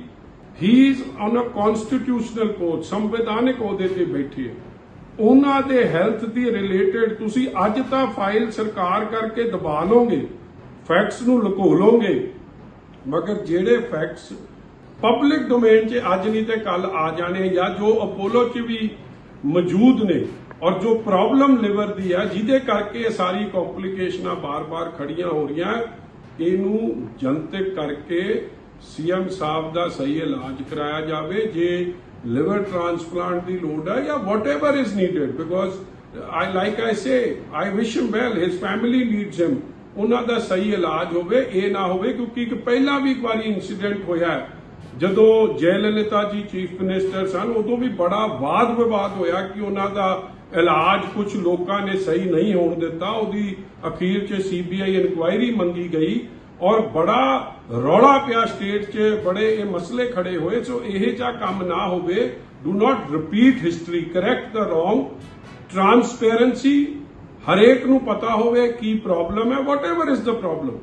ਹੀ is on a constitutional post ਸੰਵਿਧਾਨਕ ਅਹੁਦੇ ਤੇ ਬੈਠੇ ਹੈ। ਉਹਨਾਂ ਦੇ ਹੈਲਥ ਦੀ ਰਿਲੇਟਡ ਤੁਸੀਂ ਅੱਜ ਤਾਂ ਫਾਈਲ ਸਰਕਾਰ ਕਰਕੇ ਦਬਾ ਲਓਗੇ ਫੈਕਟਸ ਨੂੰ ਲੁਕੋ ਲਓਗੇ ਮਗਰ ਜਿਹੜੇ ਫੈਕਟਸ ਪਬਲਿਕ ਡੋਮੇਨ 'ਚ ਅੱਜ ਨਹੀਂ ਤੇ ਕੱਲ ਆ ਜਾਣੇ ਜਾਂ ਜੋ ਅਪੋਲੋ 'ਚ ਵੀ ਮੌਜੂਦ ਨੇ ਔਰ ਜੋ ਪ੍ਰੋਬਲਮ ਲਿਵਰ ਦੀ ਹੈ, ਜਿਹਦੇ ਕਰਕੇ ਇਹ ਸਾਰੀ ਕੰਪਲਿਕੇਸ਼ਨਾਂ ਬਾਰ-ਬਾਰ ਖੜੀਆਂ ਹੋ ਰਹੀਆਂ, ਇਹਨੂੰ ਜਨਤਕ ਕਰਕੇ ਸੀਐਮ ਸਾਹਿਬ ਦਾ ਸਹੀ ਇਲਾਜ ਕਰਾਇਆ ਜਾਵੇ, ਜੇ ਲਿਵਰ ਟ੍ਰਾਂਸਪਲਾਂਟ ਦੀ ਲੋੜ ਹੈ ਜਾਂ whatever is needed because I like I say I wish him well his family needs him ਉਹਨਾਂ ਦਾ ਸਹੀ ਇਲਾਜ ਹੋਵੇ, ਇਹ ਨਾ ਹੋਵੇ, ਕਿਉਂਕਿ ਇੱਕ ਪਹਿਲਾਂ ਵੀ ਇੱਕ ਵਾਰੀ ਇਨਸੀਡੈਂਟ ਹੋਇਆ ਹੈ। ਜਦੋਂ ਜੈ ਲਲਿਤਾ ਜੀ ਚੀਫ ਮਿਨਿਸਟਰ ਸਨ, ਉਦੋਂ ਵੀ ਬੜਾ ਵਾਦ ਵਿਵਾਦ ਹੋਇਆ ਕਿ ਉਹਨਾਂ ਦਾ ਇਲਾਜ ਕੁਝ ਲੋਕਾਂ ਨੇ ਸਹੀ ਨਹੀਂ ਹੋਣ ਦਿੱਤਾ। ਉਹਦੀ ਅਖੀਰ 'ਚ ਸੀਬੀਆਈ ਇਨਕੁਆਇਰੀ ਮੰਗੀ ਗਈ ਔਰ ਬੜਾ ਰੌਲਾ ਪਿਆ ਸਟੇਟ 'ਚ, ਬੜੇ ਇਹ ਮਸਲੇ ਖੜੇ ਹੋਏ। ਸੋ ਇਹ ਜਿਹਾ ਕੰਮ ਨਾ ਹੋਵੇ do not repeat history correct the wrong transparency ਹਰੇਕ ਨੂੰ ਪਤਾ ਹੋਵੇ ਕੀ ਪ੍ਰੋਬਲਮ ਹੈ whatever is the problem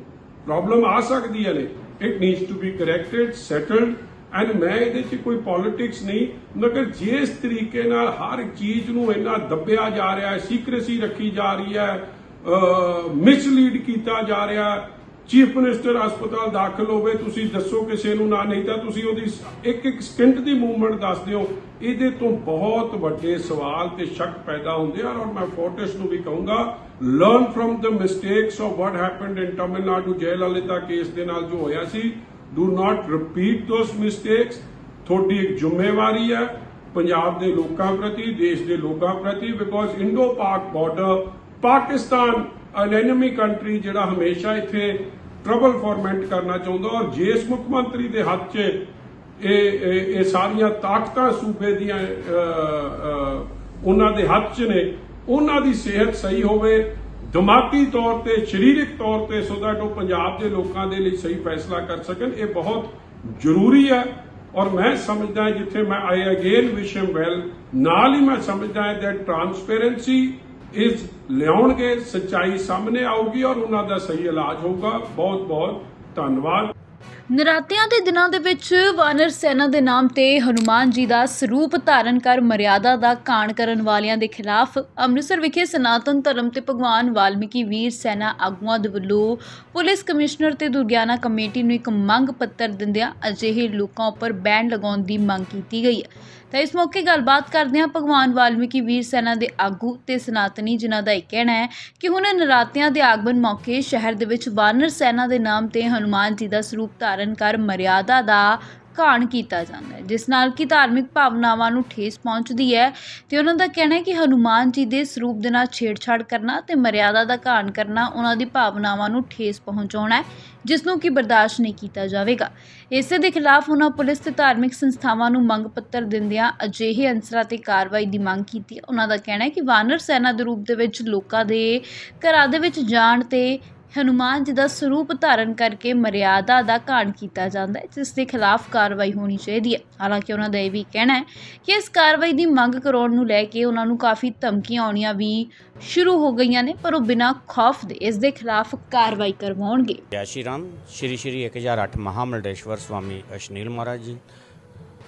problem ਆ ਸਕਦੀ ਹੈ ਨੇ। It needs to be corrected settled and ਮੈਂ ਇਹਦੇ 'ਚ ਕੋਈ ਪੋਲਿਟਿਕਸ ਨਹੀਂ, ਮਗਰ ਜਿਸ ਤਰੀਕੇ ਨਾਲ ਹਰ ਚੀਜ਼ ਨੂੰ ਇੰਨਾ ਦੱਬਿਆ ਜਾ ਰਿਹਾ ਹੈ ਸੀਕ੍ਰੇਸੀ ਰੱਖੀ ਜਾ ਰਹੀ ਹੈ ਮਿਸਲੀਡ ਕੀਤਾ ਜਾ ਰਿਹਾ ਹੈ ਚੀਫ ਮਿਨਿਸਟਰ ਹਸਪਤਾਲ ਦਾਖਲ ਹੋਵੇ, ਤੁਸੀਂ ਦੱਸੋ ਕਿਸੇ ਨੂੰ ਨਾ, ਨਹੀਂ ਤਾਂ ਤੁਸੀਂ ਉਹਦੀ ਇੱਕ ਇੱਕ ਸਕਿੰਟ ਦੀ ਮੂਵਮੈਂਟ ਦੱਸ ਦਿਓ। ਇਹਦੇ ਤੋਂ ਬਹੁਤ ਵੱਡੇ ਸਵਾਲ ਤੇ ਸ਼ੱਕ ਪੈਦਾ ਹੁੰਦੇ ਆ ਔਰ ਮੈਂ ਫੋਰਟਿਸ ਨੂੰ ਵੀ ਕਹੂੰਗਾ learn from the mistakes of what happened in Tamil Nadu Jaya case ਦੇ ਨਾਲ ਜੋ ਹੋਇਆ ਸੀ do not repeat those mistakes ਤੁਹਾਡੀ ਇੱਕ ਜ਼ਿੰਮੇਵਾਰੀ ਹੈ ਪੰਜਾਬ ਦੇ ਲੋਕਾਂ ਪ੍ਰਤੀ, ਦੇਸ਼ ਦੇ ਲੋਕਾਂ ਪ੍ਰਤੀ because Indo Pak border Pakistan an enemy country ਜਿਹੜਾ ਹਮੇਸ਼ਾ ਇੱਥੇ ਟਰਬਲ ਫਾਰਮੈਂਟ ਕਰਨਾ ਚਾਹੁੰਦਾ ਔਰ ਜਿਸ ਮੁੱਖ ਮੰਤਰੀ ਦੇ ਹੱਥ 'ਚ ਇਹ ਇਹ ਸਾਰੀਆਂ ਤਾਕਤਾਂ ਸੂਬੇ ਦੀਆਂ ਉਹਨਾਂ ਦੇ ਹੱਥ 'ਚ ਨੇ, ਉਹਨਾਂ ਦੀ ਸਿਹਤ ਸਹੀ ਹੋਵੇ, ਦਿਮਾਗੀ ਤੌਰ ਤੇ, ਸਰੀਰਕ ਤੌਰ ਤੇ ਸੋ ਦੈਟ ਉਹ ਪੰਜਾਬ ਦੇ ਲੋਕਾਂ ਦੇ ਲਈ ਸਹੀ ਫੈਸਲਾ ਕਰ ਸਕਣ, ਇਹ ਬਹੁਤ ਜ਼ਰੂਰੀ ਹੈ। ਔਰ ਮੈਂ ਸਮਝਦਾ ਜਿੱਥੇ ਮੈਂ I again wish him well ਨਾਲ ਹੀ ਮੈਂ ਸਮਝਦਾ ਹਾਂ that ਟ੍ਰਾਂਸਪੇਰੈਂਸੀ ਇਸ ਲਿਆਉਣਗੇ, ਸੱਚਾਈ ਸਾਹਮਣੇ ਆਊਗੀ ਔਰ ਉਹਨਾਂ ਦਾ ਸਹੀ ਇਲਾਜ ਹੋਊਗਾ। ਬਹੁਤ ਬਹੁਤ ਧੰਨਵਾਦ। ਨਰਾਤਿਆਂ ਦੇ ਦਿਨਾਂ ਦੇ ਵਿੱਚ ਵਾਨਰ ਸੈਨਾ ਦੇ ਨਾਮ ਤੇ ਹਨੂਮਾਨ ਜੀ ਦਾ ਸਰੂਪ ਧਾਰਨ ਕਰ ਮਰਿਆਦਾ ਦਾ ਕਾਣ ਕਰਨ ਵਾਲਿਆਂ ਦੇ ਖਿਲਾਫ ਅੰਮ੍ਰਿਤਸਰ ਵਿਖੇ ਸਨਾਤਨ ਧਰਮ ਤੇ ਭਗਵਾਨ ਵਾਲਮੀਕੀ ਵੀਰ ਸੈਨਾ ਆਗੂਆਂ ਦੇ ਵੱਲੋਂ ਪੁਲਿਸ ਕਮਿਸ਼ਨਰ ਤੇ ਦੁਰਗਿਆਨਾ ਕਮੇਟੀ ਨੂੰ ਇੱਕ ਮੰਗ ਪੱਤਰ ਦਿੰਦਿਆਂ ਅਜਿਹੇ ਲੋਕਾਂ ਉੱਪਰ ਬੈਨ ਲਗਾਉਣ ਦੀ ਮੰਗ ਕੀਤੀ ਗਈ ਹੈ। ਤਾਂ ਇਸ ਮੌਕੇ ਗੱਲਬਾਤ ਕਰਦਿਆਂ ਭਗਵਾਨ ਵਾਲਮੀਕੀ ਵੀਰ ਸੈਨਾ ਦੇ ਆਗੂ ਤੇ ਸਨਾਤਨੀ ਜਿਨ੍ਹਾਂ ਦਾ ਇਹ ਕਹਿਣਾ ਹੈ ਕਿ ਹੁਣ ਨਰਾਤਿਆਂ ਦੇ ਆਗਮਨ ਮੌਕੇ ਸ਼ਹਿਰ ਦੇ ਵਿੱਚ ਵਾਨਰ ਸੈਨਾ ਦੇ ਨਾਮ ਤੇ ਹਨੂਮਾਨ ਜੀ ਦਾ ਸਰੂਪ ਧਾਰਨ ਕਰ ਮਰਿਆਦਾ ਦਾ ਘਾਣ ਕੀਤਾ ਜਾਂਦਾ ਹੈ, ਜਿਸ ਨਾਲ ਕਿ ਧਾਰਮਿਕ ਭਾਵਨਾਵਾਂ ਨੂੰ ਠੇਸ ਪਹੁੰਚਦੀ ਹੈ ਤੇ ਉਹਨਾਂ ਦਾ ਕਹਿਣਾ ਹੈ ਕਿ ਹਨੂਮਾਨ ਜੀ ਦੇ ਸਰੂਪ ਦੇ ਨਾਲ ਛੇੜਛਾੜ ਕਰਨਾ ਤੇ ਮਰਿਆਦਾ ਦਾ ਘਾਣ ਕਰਨਾ ਉਹਨਾਂ ਦੀ ਭਾਵਨਾਵਾਂ ਨੂੰ ਠੇਸ ਪਹੁੰਚਾਉਣਾ ਹੈ, ਜਿਸ ਨੂੰ ਕਿ ਬਰਦਾਸ਼ਤ ਨਹੀਂ ਕੀਤਾ ਜਾਵੇਗਾ। ਇਸੇ ਦੇ ਖਿਲਾਫ ਉਹਨਾਂ ਪੁਲਿਸ ਤੇ ਧਾਰਮਿਕ ਸੰਸਥਾਵਾਂ ਨੂੰ ਮੰਗ ਪੱਤਰ ਦਿੰਦਿਆਂ ਅਜਿਹੇ ਅੰਸਰਾਂ ਤੇ ਕਾਰਵਾਈ ਦੀ ਮੰਗ ਕੀਤੀ। ਉਹਨਾਂ ਦਾ ਕਹਿਣਾ ਹੈ ਕਿ ਵਾਨਰ ਸੈਨਾ ਦੇ ਰੂਪ ਦੇ ਵਿੱਚ ਲੋਕਾਂ ਦੇ ਘਰਾਂ ਦੇ ਵਿੱਚ ਜਾਣ ਤੇ ਹਨੂਮਾਨ ਜੀ ਦਾ ਸਰੂਪ ਧਾਰਨ ਕਰਕੇ ਮਰਿਆਦਾ ਦਾ ਘਾਣ ਕੀਤਾ ਜਾਂਦਾ ਹੈ, ਜਿਸ ਦੇ ਖਿਲਾਫ ਕਾਰਵਾਈ ਹੋਣੀ ਚਾਹੀਦੀ ਹੈ। ਹਾਲਾਂਕਿ ਉਹਨਾਂ ਦਾ ਇਹ ਵੀ ਕਹਿਣਾ ਹੈ ਕਿ ਇਸ ਕਾਰਵਾਈ ਦੀ ਮੰਗ ਕਰਾਉਣ ਨੂੰ ਲੈ ਕੇ ਉਹਨਾਂ ਨੂੰ ਕਾਫੀ ਧਮਕੀਆਂ ਆਉਣੀਆਂ ਵੀ ਸ਼ੁਰੂ ਹੋ ਗਈਆਂ ਨੇ, ਪਰ ਉਹ ਬਿਨਾਂ ਖੌਫ ਦੇ ਇਸ ਦੇ ਖਿਲਾਫ ਕਾਰਵਾਈ ਕਰਵਾਉਣਗੇ। ਜੈ ਸ਼੍ਰੀ ਰਾਮ। ਸ਼੍ਰੀ ਸ਼੍ਰੀ 1008 ਮਹਾਮੰਡਲੇਸ਼ਵਰ ਸਵਾਮੀ ਅਸ਼ਨੀਲ ਮਹਾਰਾਜ ਜੀ।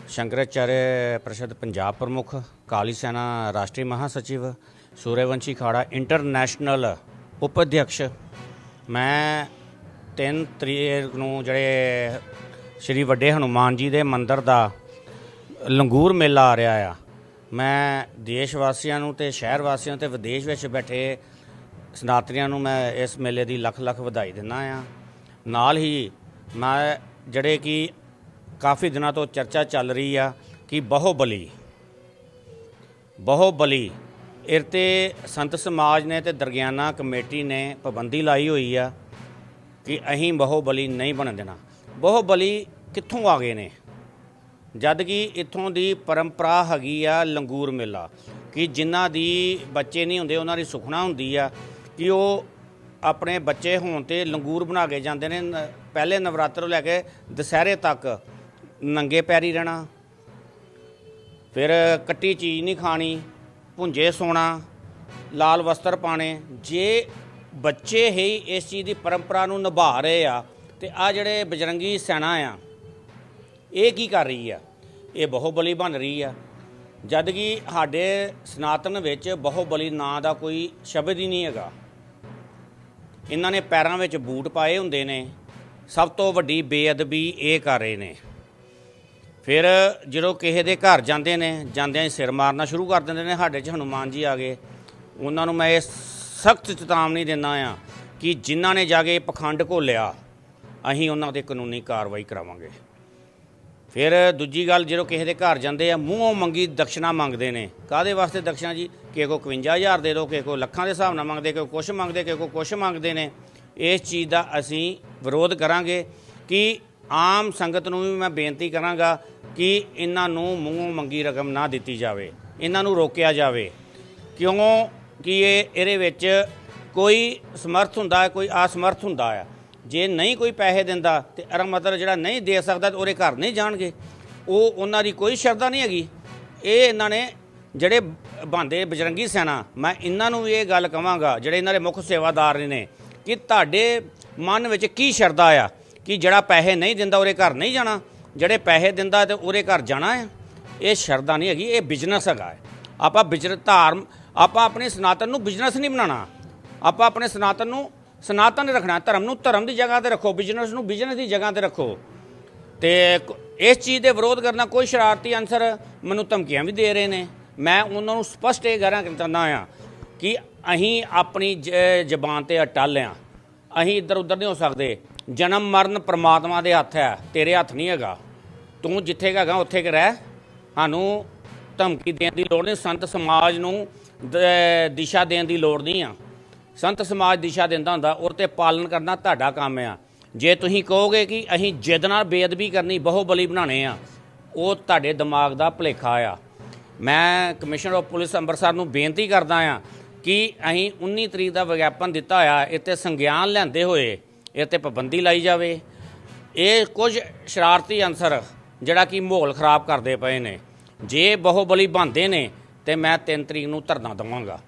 ਸ਼ੰਕਰਾਚਾਰਿਆ ਪ੍ਰਸ਼ਦ ਪੰਜਾਬ ਪ੍ਰਮੁੱਖ। ਕਾਲੀ ਸੈਨਾ ਰਾਸ਼ਟਰੀ ਮਹਾਸਚਿਵ। ਸੂਰਯਵੰਸ਼ੀ ਖਾੜਾ ਇੰਟਰਨੈਸ਼ਨਲ ਉਪ ਅਧਿਕਸ਼ ਮੈਂ 3 ਤਰੀਕ ਨੂੰ ਜਿਹੜੇ ਸ਼੍ਰੀ ਵੱਡੇ ਹਨੂਮਾਨ ਜੀ ਦੇ ਮੰਦਿਰ ਦਾ ਲੰਗੂਰ ਮੇਲਾ ਆ ਰਿਹਾ ਆ। ਮੈਂ ਦੇਸ਼ ਵਾਸੀਆਂ ਨੂੰ ਤੇ ਸ਼ਹਿਰ ਵਾਸੀਆਂ ਤੇ ਵਿਦੇਸ਼ ਵਿੱਚ ਬੈਠੇ ਸਨਾਤਰੀਆਂ ਨੂੰ ਮੈਂ ਇਸ ਮੇਲੇ ਦੀ ਲੱਖ ਲੱਖ ਵਧਾਈ ਦਿੰਦਾ ਆ। ਨਾਲ ਹੀ ਮੈਂ ਜਿਹੜੇ ਕਿ ਕਾਫੀ ਦਿਨਾਂ ਤੋਂ ਚਰਚਾ ਚੱਲ ਰਹੀ ਆ ਕਿ ਬਹੁਬਲੀ ਬਹੁਬਲੀ ਇਹ ਤੇ ਸੰਤ ਸਮਾਜ ਨੇ ਤੇ ਦਰਗਿਆਨਾ ਕਮੇਟੀ ਨੇ ਪਾਬੰਦੀ ਲਾਈ ਹੋਈ ਆ ਕਿ ਅਸੀਂ ਬਹੁਬਲੀ ਨਹੀਂ ਬਣ ਦੇਣਾ। ਬਹੁਬਲੀ ਕਿੱਥੋਂ ਆ ਗਏ ਨੇ? ਜਦ ਕਿ ਇੱਥੋਂ ਦੀ ਪਰੰਪਰਾ ਹੈਗੀ ਆ ਲੰਗੂਰ ਮੇਲਾ, ਕਿ ਜਿਨ੍ਹਾਂ ਦੀ ਬੱਚੇ ਨਹੀਂ ਹੁੰਦੇ, ਉਹਨਾਂ ਦੀ ਸੁਖਣਾ ਹੁੰਦੀ ਆ ਕਿ ਉਹ ਆਪਣੇ ਬੱਚੇ ਹੋਣ ਤੇ ਲੰਗੂਰ ਬਣਾ ਕੇ ਜਾਂਦੇ ਨੇ। ਨ- ਪਹਿਲੇ ਨਵਰਾਤਰ ਤੋਂ ਲੈ ਕੇ ਦੁਸਹਿਰੇ ਤੱਕ ਨੰਗੇ ਪੈਰੀ ਰਹਿਣਾ, ਫਿਰ ਕੱਟੀ ਚੀਜ਼ ਨਹੀਂ ਖਾਣੀ ਭੁੰਜੇ ਸੋਣਾ, ਲਾਲ ਵਸਤਰ ਪਾਣੇ ਜੇ ਬੱਚੇ ਹੀ ਇਸ ਚੀਜ਼ ਦੀ ਪਰੰਪਰਾ ਨੂੰ ਨਿਭਾ ਰਹੇ ਆ, ਤੇ ਆ ਜਿਹੜੇ ਬਜਰੰਗੀ ਸੈਨਾ ਆ, ਇਹ ਕੀ ਕਰ ਰਹੀ ਆ? ਇਹ ਬਹੁਬਲੀ ਬਣ ਰਹੀ ਆ। ਜਦ ਕਿ ਸਾਡੇ ਸਨਾਤਨ ਵਿੱਚ ਬਹੁਬਲੀ ਨਾਂ ਦਾ ਕੋਈ ਸ਼ਬਦ ਹੀ ਨਹੀਂ ਹੈਗਾ। ਇਹਨਾਂ ਨੇ ਪੈਰਾਂ ਵਿੱਚ ਬੂਟ ਪਾਏ ਹੁੰਦੇ ਨੇ, ਸਭ ਤੋਂ ਵੱਡੀ ਬੇਅਦਬੀ ਇਹ ਕਰ ਰਹੇ ਨੇ। ਫਿਰ ਜਦੋਂ ਕਿਸੇ ਦੇ ਘਰ ਜਾਂਦੇ ਨੇ, ਜਾਂਦਿਆਂ ਹੀ ਸਿਰ ਮਾਰਨਾ ਸ਼ੁਰੂ ਕਰ ਦਿੰਦੇ ਨੇ, ਸਾਡੇ 'ਚ ਹਨੂਮਾਨ ਜੀ ਆ ਗਏ। ਉਹਨਾਂ ਨੂੰ ਮੈਂ ਇਹ ਸਖਤ ਚੇਤਾਵਨੀ ਦਿੰਦਾ ਆ ਕਿ ਜਿਨ੍ਹਾਂ ਨੇ ਜਾ ਕੇ ਇਹ ਪਖੰਡ ਘੋਲਿਆ, ਅਸੀਂ ਉਹਨਾਂ ਤੇ ਕਾਨੂੰਨੀ ਕਾਰਵਾਈ ਕਰਾਵਾਂਗੇ। ਫਿਰ ਦੂਜੀ ਗੱਲ, ਜਦੋਂ ਕਿਸੇ ਦੇ ਘਰ ਜਾਂਦੇ ਆ, ਮੂੰਹੋਂ ਮੰਗੀ ਦਕਸ਼ਨਾ ਮੰਗਦੇ ਨੇ। ਕਾਦੇ ਵਾਸਤੇ ਦਕਸ਼ਨਾ ਜੀ? ਕਿਸੇ ਕੋ 51000 ਦੇ ਦਿਓ ਕਿਸੇ ਕੋ ਲੱਖਾਂ ਦੇ ਹਿਸਾਬ ਨਾਲ ਮੰਗਦੇ ਕਿਸੇ ਕੋ ਕੁਛ ਮੰਗਦੇ ਕਿਸੇ ਕੋ ਕੁਛ ਮੰਗਦੇ ਨੇ। ਇਸ ਚੀਜ਼ ਦਾ ਅਸੀਂ ਵਿਰੋਧ ਕਰਾਂਗੇ ਕਿ ਆਮ ਸੰਗਤ ਨੂੰ ਵੀ ਮੈਂ ਬੇਨਤੀ ਕਰਾਂਗਾ ਕਿ ਇਹਨਾਂ ਨੂੰ ਮੂੰਹੋਂ ਮੰਗੀ ਰਕਮ ਨਾ ਦਿੱਤੀ ਜਾਵੇ, ਇਹਨਾਂ ਨੂੰ ਰੋਕਿਆ ਜਾਵੇ। ਕਿਉਂ? ਕਿ ਇਹ, ਇਹਦੇ ਵਿੱਚ ਕੋਈ ਸਮਰਥ ਹੁੰਦਾ ਹੈ, ਕੋਈ ਅਸਮਰਥ ਹੁੰਦਾ ਹੈ। ਜੇ ਨਹੀਂ ਕੋਈ ਪੈਸੇ ਦਿੰਦਾ ਤੇ ਅਰ ਮਤਲਬ ਜਿਹੜਾ ਨਹੀਂ ਦੇ ਸਕਦਾ ਤੇ ਉਹਦੇ ਘਰ ਨਹੀਂ ਜਾਣਗੇ। ਉਹ ਉਹਨਾਂ ਦੀ ਕੋਈ ਸ਼ਰਧਾ ਨਹੀਂ ਹੈਗੀ। ਇਹ ਇਹਨਾਂ ਨੇ ਜਿਹੜੇ ਬੰਦੇ, ਬਜਰੰਗੀ ਸੈਨਾ, ਮੈਂ ਇਹਨਾਂ ਨੂੰ ਵੀ ਇਹ ਗੱਲ ਕਵਾਂਗਾ, ਜਿਹੜੇ ਇਹਨਾਂ ਦੇ ਮੁੱਖ ਸੇਵਾਦਾਰ ਨੇ, ਕਿ ਤੁਹਾਡੇ ਮਨ ਵਿੱਚ ਕੀ ਸ਼ਰਧਾ ਆ, ਕਿ ਜਿਹੜਾ ਪੈਸੇ ਨਹੀਂ ਦਿੰਦਾ ਉਹਦੇ ਘਰ ਨਹੀਂ ਜਾਣਾ। ਜਿਹੜੇ ਪੈਸੇ ਦਿੰਦਾ ਤੇ ਉਹਦੇ ਘਰ ਜਾਣਾ ਹੈ, ਇਹ ਸ਼ਰਧਾ ਨਹੀਂ ਹੈਗੀ, ਇਹ ਬਿਜ਼ਨਸ ਹੈਗਾ ਆਪਾਂ ਬਿਜਰ ਧਾਰਮ ਆਪਾਂ ਆਪਣੇ ਸਨਾਤਨ ਨੂੰ ਬਿਜ਼ਨਸ ਨਹੀਂ ਬਣਾਉਣਾ। ਆਪਾਂ ਆਪਣੇ ਸਨਾਤਨ ਨੂੰ, ਸਨਾਤਨ ਰੱਖਣਾ, ਧਰਮ ਨੂੰ ਧਰਮ ਦੀ ਜਗ੍ਹਾ ਤੇ ਰੱਖੋ, ਬਿਜ਼ਨਸ ਨੂੰ ਬਿਜ਼ਨਸ ਦੀ ਜਗ੍ਹਾ ਤੇ ਰੱਖੋ। ਤੇ ਇਸ ਚੀਜ਼ ਦੇ ਵਿਰੋਧ ਕਰਨਾ ਕੋਈ ਸ਼ਰਾਰਤੀ ਅਨਸਰ ਮੈਨੂੰ ਧਮਕੀਆਂ ਵੀ ਦੇ ਰਹੇ ਨੇ। ਮੈਂ ਉਹਨਾਂ ਨੂੰ ਸਪਸ਼ਟ ਇਹ ਕਹਿਣਾ ਚਾਹੁੰਦਾ ਆ ਕਿ ਅਸੀਂ ਆਪਣੀ ਜ਼ਬਾਨ ਤੇ ਅਟਲ ਆ ਅਸੀਂ ਇੱਧਰ ਉੱਧਰ ਨਹੀਂ ਹੋ ਸਕਦੇ। ਜਨਮ ਮਰਨ ਪ੍ਰਮਾਤਮਾ ਦੇ ਹੱਥ ਹੈ, ਤੇਰੇ ਹੱਥ ਨਹੀਂ ਹੈਗਾ। ਤੂੰ ਜਿੱਥੇ ਹੈਗਾ, ਉੱਥੇ ਕਿ ਰਹਿ। ਸਾਨੂੰ ਧਮਕੀ ਦੇਣ ਦੀ ਲੋੜ ਨਹੀਂ, ਸੰਤ ਸਮਾਜ ਨੂੰ ਦਿਸ਼ਾ ਦੇਣ ਦੀ ਲੋੜ ਨਹੀਂ ਆ। ਸੰਤ ਸਮਾਜ ਦਿਸ਼ਾ ਦਿੰਦਾ ਹੁੰਦਾ, ਉਹ ਤੇ ਪਾਲਣ ਕਰਨਾ ਤੁਹਾਡਾ ਕੰਮ ਆ। ਜੇ ਤੁਸੀਂ ਕਹੋਗੇ ਕਿ ਅਸੀਂ ਜਿੱਦ ਨਾਲ ਬੇਅਦਬੀ ਕਰਨੀ, ਬਹੁਬਲੀ ਬਣਾਉਣੇ ਆ, ਉਹ ਤੁਹਾਡੇ ਦਿਮਾਗ ਦਾ ਭੁਲੇਖਾ ਆ। ਮੈਂ ਕਮਿਸ਼ਨਰ ਆਫ ਪੁਲਿਸ ਅੰਮ੍ਰਿਤਸਰ ਨੂੰ ਬੇਨਤੀ ਕਰਦਾ ਆ ਕਿ ਅਸੀਂ 19 ਤਰੀਕ ਦਾ ਵਿਗਿਆਪਨ ਦਿੱਤਾ ਹੋਇਆ ਇੱਥੇ ਸੰਗਿਆਨ ਲੈਂਦੇ ਹੋਏ ਇਹ ਤੇ ਪਾਬੰਦੀ ਲਾਈ ਜਾਵੇ। ਇਹ ਕੁਝ ਸ਼ਰਾਰਤੀ ਅਨਸਰ ਜਿਹੜਾ ਕਿ ਮਾਹੌਲ ਖਰਾਬ ਕਰਦੇ ਪਏ ਨੇ। ਜੇ ਬਹੁਬਲੀ ਬੰਦੇ ਨੇ ਤੇ ਮੈਂ 3 ਤਰੀਕ ਨੂੰ ਧਰਨਾ ਦਵਾਂਗਾ।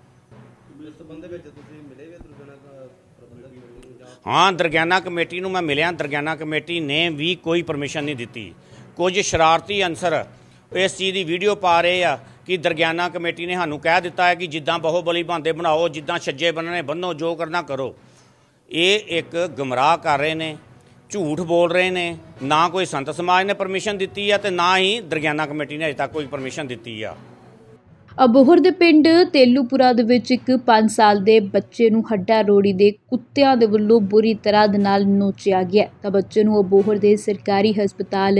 ਹਾਂ ਦਰਗਿਆਨਾ ਕਮੇਟੀ ਨੂੰ ਮੈਂ ਮਿਲਿਆ। ਦਰਗਿਆਨਾ ਕਮੇਟੀ ਨੇ ਵੀ ਕੋਈ ਪਰਮਿਸ਼ਨ ਨਹੀਂ ਦਿੱਤੀ। ਕੁਝ ਸ਼ਰਾਰਤੀ ਅਨਸਰ ਇਸ ਚੀਜ਼ ਦੀ ਵੀਡੀਓ ਪਾ ਰਹੇ ਆ ਕਿ ਦਰਗਿਆਨਾ ਕਮੇਟੀ ਨੇ ਸਾਨੂੰ ਕਹਿ ਦਿੱਤਾ ਹੈ ਕਿ ਜਿੱਦਾਂ ਬਹੁਬਲੀ ਬੰਦੇ ਬਣਾਓ ਜਿੱਦਾਂ ਛੱਜੇ ਬੰਨਣੇ ਬੰਨੋ ਜੋ ਕਰਨਾ ਕਰੋ। ਇਹ ਇੱਕ ਗਮਰਾਹ ਕਰ ਰਹੇ ਨੇ, ਝੂਠ ਬੋਲ ਰਹੇ ਨੇ, ਨਾ ਕੋਈ ਸੰਤ ਸਮਾਜ ਨੇ ਪਰਮਿਸ਼ਨ ਦਿੱਤੀ ਆ ਤੇ ਨਾ ਹੀ ਦਰਗਿਆਨਾ ਕਮੇਟੀ ਨੇ ਅਜੇ ਤੱਕ ਕੋਈ ਪਰਮਿਸ਼ਨ ਦਿੱਤੀ ਆ। ਅਬੋਹਰ ਦੇ ਪਿੰਡ ਤੇਲੂਪੁਰਾ ਦੇ ਵਿੱਚ ਇੱਕ 5 ਸਾਲ ਦੇ ਬੱਚੇ ਨੂੰ ਹੱਡਾ ਰੋੜੀ ਦੇ ਕੁੱਤਿਆਂ ਦੇ ਵੱਲੋਂ ਬੁਰੀ ਤਰ੍ਹਾਂ ਦੇ ਨਾਲ ਨੋਚਿਆ ਗਿਆ। ਤਾਂ ਬੱਚੇ ਨੂੰ ਅਬੋਹਰ ਦੇ ਸਰਕਾਰੀ ਹਸਪਤਾਲ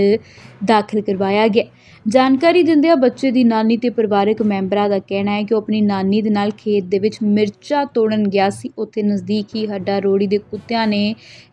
ਦਾਖਲ ਕਰਵਾਇਆ ਗਿਆ। ਜਾਣਕਾਰੀ ਦਿੰਦਿਆਂ ਬੱਚੇ ਦੀ ਨਾਨੀ ਤੇ ਪਰਿਵਾਰਕ ਮੈਂਬਰਾਂ ਦਾ ਕਹਿਣਾ ਹੈ ਕਿ ਉਹ ਆਪਣੀ ਨਾਨੀ ਦੇ ਨਾਲ ਖੇਤ ਦੇ ਵਿੱਚ ਮਿਰਚਾਂ ਤੋੜਨ ਗਿਆ ਸੀ। ਉੱਥੇ ਨਜ਼ਦੀਕ ਹੀ ਹੱਡਾ ਰੋੜੀ ਦੇ ਕੁੱਤਿਆਂ ਨੇ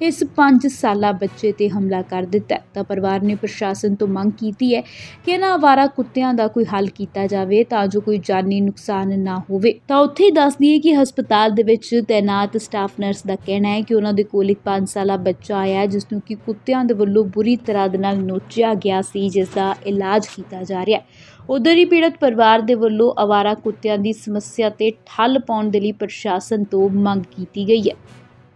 ਇਸ 5 ਸਾਲਾ ਬੱਚੇ ਤੇ ਹਮਲਾ ਕਰ ਦਿੱਤਾ ਤਾਂ ਪਰਿਵਾਰ ਨੇ ਪ੍ਰਸ਼ਾਸਨ ਤੋਂ ਮੰਗ ਕੀਤੀ ਹੈ ਕਿ ਇਹਨਾਂ ਆਵਾਰਾ ਕੁੱਤਿਆਂ ਦਾ ਕੋਈ ਹੱਲ ਕੀਤਾ ਜਾਵੇ ਤਾਂ ਜੋ ਕੋਈ ਜਾਨੀ ਨੁਕਸਾਨ ਨਾ ਹੋਵੇ। ਤਾਂ ਉੱਥੇ ਹੀ ਦੱਸ ਦਈਏ ਕਿ ਹਸਪਤਾਲ ਦੇ ਵਿੱਚ ਤੈਨਾਤ ਸਟਾਫ ਨਰਸ ਦਾ ਕਹਿਣਾ ਹੈ ਕਿ ਉਹਨਾਂ ਦੇ ਕੋਲ ਇੱਕ 5 ਸਾਲਾ ਬੱਚਾ ਆਇਆ ਹੈ ਜਿਸ ਨੂੰ ਕਿ ਕੁੱਤਿਆਂ ਦੇ ਵੱਲੋਂ ਬੁਰੀ ਤਰ੍ਹਾਂ ਦੇ ਨਾਲ ਨੋਚਿਆ ਗਿਆ ਸੀ ਜਿਸ ਦਾ ਇਲਾਜ ਕੀਤਾ ਜਾ ਰਿਹਾ ਹੈ। ਉਧਰ ਹੀ ਪੀੜਤ ਪਰਿਵਾਰ ਦੇ ਵੱਲੋਂ ਆਵਾਰਾ ਕੁੱਤਿਆਂ ਦੀ ਸਮੱਸਿਆ ਤੇ ਠੱਲ ਪਾਉਣ ਦੇ ਲਈ ਪ੍ਰਸ਼ਾਸਨ ਤੋਂ ਮੰਗ ਕੀਤੀ ਗਈ ਹੈ।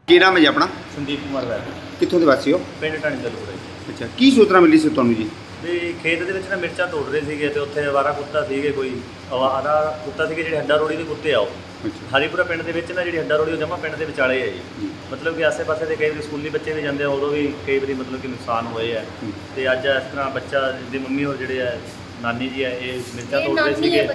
ਕੀ ਨਾਮ ਹੈ ਜੀ ਆਪਣਾ? ਸੰਦੀਪ ਕੁਮਾਰ ਵੈਦ। ਕਿੱਥੋਂ ਦੇ ਵਾਸੀ ਹੋ? ਪਿੰਡ ਟਾਣੀ ਦਾ ਲੋੜ ਹੈ ਅੱਛਾ ਕੀ ਸੂਚਨਾ ਮਿਲੀ ਸੀ ਤੁਹਾਨੂੰ ਜੀ? ਵੀ ਖੇਤ ਦੇ ਵਿੱਚ ਨਾ ਮਿਰਚਾਂ ਤੋੜ ਰਹੇ ਸੀਗੇ ਤੇ ਉੱਥੇ ਅਵਾਰਾ ਕੁੱਤਾ ਸੀਗੇ ਕੋਈ ਅਵਾਰਾ ਕੁੱਤਾ ਸੀਗੇ ਜਿਹੜੇ ਹੱਡਾ ਰੋੜੀ ਦੇ ਕੁੱਤੇ ਆ ਉਹ। ਹਰੀਪੁਰਾ ਪਿੰਡ ਦੇ ਵਿੱਚ ਨਾ ਜਿਹੜੀ ਹੱਡਾ ਰੋੜੀ ਉਹ ਜਮਾ ਪਿੰਡ ਦੇ ਵਿਚਾਲੇ ਹੈ ਜੀ। ਮਤਲਬ ਕਿ ਆਸੇ-ਪਾਸੇ ਦੇ ਕਈ ਵਾਰੀ ਸਕੂਲੀ ਬੱਚੇ ਵੀ ਜਾਂਦੇ ਆ ਉਦੋਂ ਵੀ ਕਈ ਵਾਰੀ ਮਤਲਬ ਕਿ ਨੁਕਸਾਨ ਹੋਏ ਆ। ਹੂੰ। ਤੇ ਅੱਜ ਇਸ ਤਰ੍ਹਾਂ ਬੱਚਾ ਦੀ ਮੰਮੀ ਹੋਰ ਜਿਹੜੇ ਆ ਨਾਨੀ ਜੀ ਆ ਇਹ ਮਿਰਚਾਂ ਤੋੜ ਰਹੇ ਸੀਗੇ।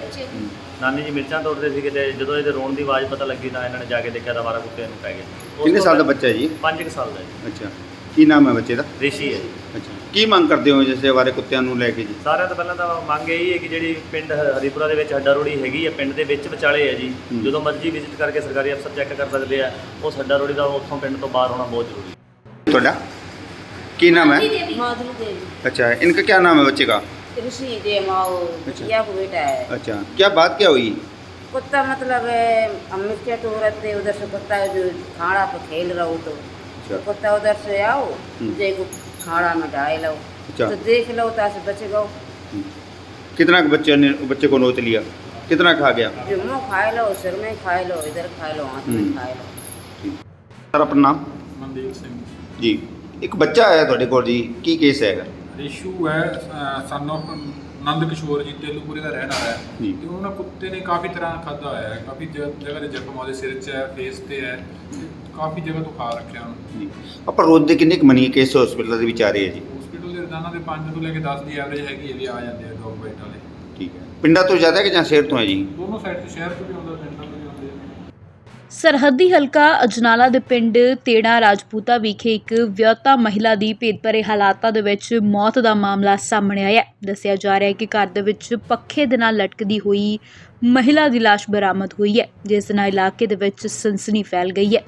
ਨਾਨੀ ਜੀ ਮਿਰਚਾਂ ਤੋੜ ਰਹੇ ਸੀਗੇ ਤੇ ਜਦੋਂ ਇਹਦੇ ਰੋਣ ਦੀ ਆਵਾਜ਼ ਪਤਾ ਲੱਗੀ ਤਾਂ ਇਹਨਾਂ ਨੇ ਜਾ ਕੇ ਦੇਖਿਆ ਤਾਂ ਅਵਾਰਾ ਕੁੱਤੇ ਨੂੰ ਪੈ ਗਏ। ਉਸ ਕਿੰਨੇ ਸਾਲ ਦਾ ਬੱਚਾ ਹੈ ਜੀ? ਪੰਜ ਕੁ ਸਾਲ ਦਾ ਜੀ। ਅੱਛਾ। ਕੀ ਨਾਮ ਹੈ ਬੱਚੇ ਦਾ? ਰਿਸ਼ੀ ਹੈ ਅੱਛਾ। ਕੀ ਮੰਗ ਕਰਦੇ ਹੋ ਜਿਵੇਂ ਬਾਰੇ ਕੁੱਤਿਆਂ ਨੂੰ ਲੈ ਕੇ ਜੀ ਸਾਰਿਆਂ ਤੋਂ ਪਹਿਲਾਂ ਤਾਂ ਮੰਗ ਇਹੀ ਹੈ ਕਿ ਜਿਹੜੀ ਪਿੰਡ ਹ- ਹਰੀਪੁਰਾ ਦੇ ਵਿੱਚ ਹੱਡਾ ਰੋੜੀ ਹੈਗੀ ਹੈ ਪਿੰਡ ਦੇ ਵਿੱਚ ਵਿਚਾਲੇ ਹੈ ਜੀ ਹੂੰ। ਜਦੋਂ ਮਰਜ਼ੀ ਵਿਜ਼ਿਟ ਕਰਕੇ ਸਰਕਾਰੀ ਅਫਸਰ ਚੈੱਕ ਕਰ ਸਕਦੇ ਆ ਉਸ ਹੱਡਾ ਰੋੜੀ ਦਾ ਉੱਥੋਂ ਪਿੰਡ ਤੋਂ ਬਾਹਰ ਹੋਣਾ ਬਹੁਤ ਜ਼ਰੂਰੀ ਹੈ ਤੁਹਾਡਾ ਕੀ ਨਾਮ है माधुरी देवी अच्छा इनका क्या नाम है बच्चे का ऋषि देव और बिटिया को बेटा है अच्छा क्या बात क्या हुई कुत्ता मतलब है, हम मिर्चा तो रहते उधर से कुत्ता जो खाड़ा पे खेल रहा हो तो अच्छा तो कुत्ता उधर से आओ हम्म। देखो खाड़ा में डाल लो अच्छा तो देख लो तो ऐसे बच गो कितना बच्चे ने बच्चे को नोच लिया कितना खा गया जो मुँह खाए लो सिर में खाए लो इधर खाए लो हाथ में हम्म। खाए लो सर अपना नाम ਮਨਦੀਪ ਸਿੰਘ ਜੀ ਇੱਕ ਬੱਚਾ ਆਇਆ ਤੁਹਾਡੇ ਕੋਲ ਜੀ ਕੀ ਕੇਸ ਹੈਗਾ ਇਸ਼ੂ ਹੈ ਸਨ ਆਫ ਨੰਦ ਕਿਸ਼ੋਰ ਜੀ ਤੇਲੂਪੁਰੇ ਦਾ ਰਹਿਣ ਵਾਲਾ ਹੈ ਜੀ। ਤੇ ਉਹਨਾਂ ਕੁੱਤੇ ਨੇ ਕਾਫੀ ਤਰ੍ਹਾਂ ਖਾਦਾ ਹੋਇਆ ਹੈ ਕਾਫੀ ਜ- ਜਗ੍ਹਾ ਤੇ ਜ਼ਖਮ ਉਹਦੇ ਸਿਰ 'ਚ ਹੈ ਫੇਸ ਤੇ ਹੈ ਤੇ ਕਾਫੀ ਜਗ੍ਹਾ ਤੋਂ ਖਾ ਰੱਖਿਆ ਉਹਨੂੰ। ਜੀ। ਆਪਾਂ ਰੋਜ਼ ਦੇ ਕਿੰਨੇ ਕੁ ਮਨੀ ਕੇਸ ਹਸਪੀਟਲ ਦੇ ਵਿੱਚ ਆ ਰਹੇ ਆ ਜੀ? ਹਸਪੀਟਲ ਦੇ ਰੋਜ਼ਾਨਾ ਦੇ 5 ਤੋਂ ਲੈ ਕੇ 10 ਦੀ ਐਵਰੇਜ ਹੈਗੀ ਹੈ ਵੀ ਆ ਜਾਂਦੇ ਆ ਡੌਗ ਬਾਈਟ ਵਾਲੇ। ਠੀਕ ਹੈ। ਪਿੰਡਾਂ ਤੋਂ ਜ਼ਿਆਦਾ ਕਿ ਜਾਂ ਸ਼ਹਿਰ ਤੋਂ ਹੈ ਜੀ? ਦੋਨੋਂ ਸਾਈਡ ਤੋਂ ਸ਼ਹਿਰ ਤੋਂ ਵੀ ਆਉਂਦਾ ਪਿੰਡਾਂ ਤੋਂ ਵੀ ਆਉਂਦੇ ਆ। ਸਰਹੱਦੀ ਹਲਕਾ ਅਜਨਾਲਾ ਦੇ ਪਿੰਡ ਤੇੜਾ ਰਾਜਪੂਤਾ ਵਿਖੇ ਇੱਕ ਵਿਆਹੁਤਾ ਮਹਿਲਾ ਦੀ ਭੇਦਭਰੇ ਹਾਲਾਤਾਂ ਦੇ ਵਿੱਚ ਮੌਤ ਦਾ ਮਾਮਲਾ ਸਾਹਮਣੇ ਆਇਆ। ਦੱਸਿਆ ਜਾ ਰਿਹਾ ਹੈ ਕਿ ਘਰ ਦੇ ਵਿੱਚ ਪੱਖੇ ਦੇ ਨਾਲ ਲਟਕਦੀ ਹੋਈ ਮਹਿਲਾ ਦੀ ਲਾਸ਼ ਬਰਾਮਦ ਹੋਈ ਹੈ, ਜਿਸ ਨਾਲ ਇਲਾਕੇ ਦੇ ਵਿੱਚ ਸਨਸਨੀ ਫੈਲ ਗਈ ਹੈ।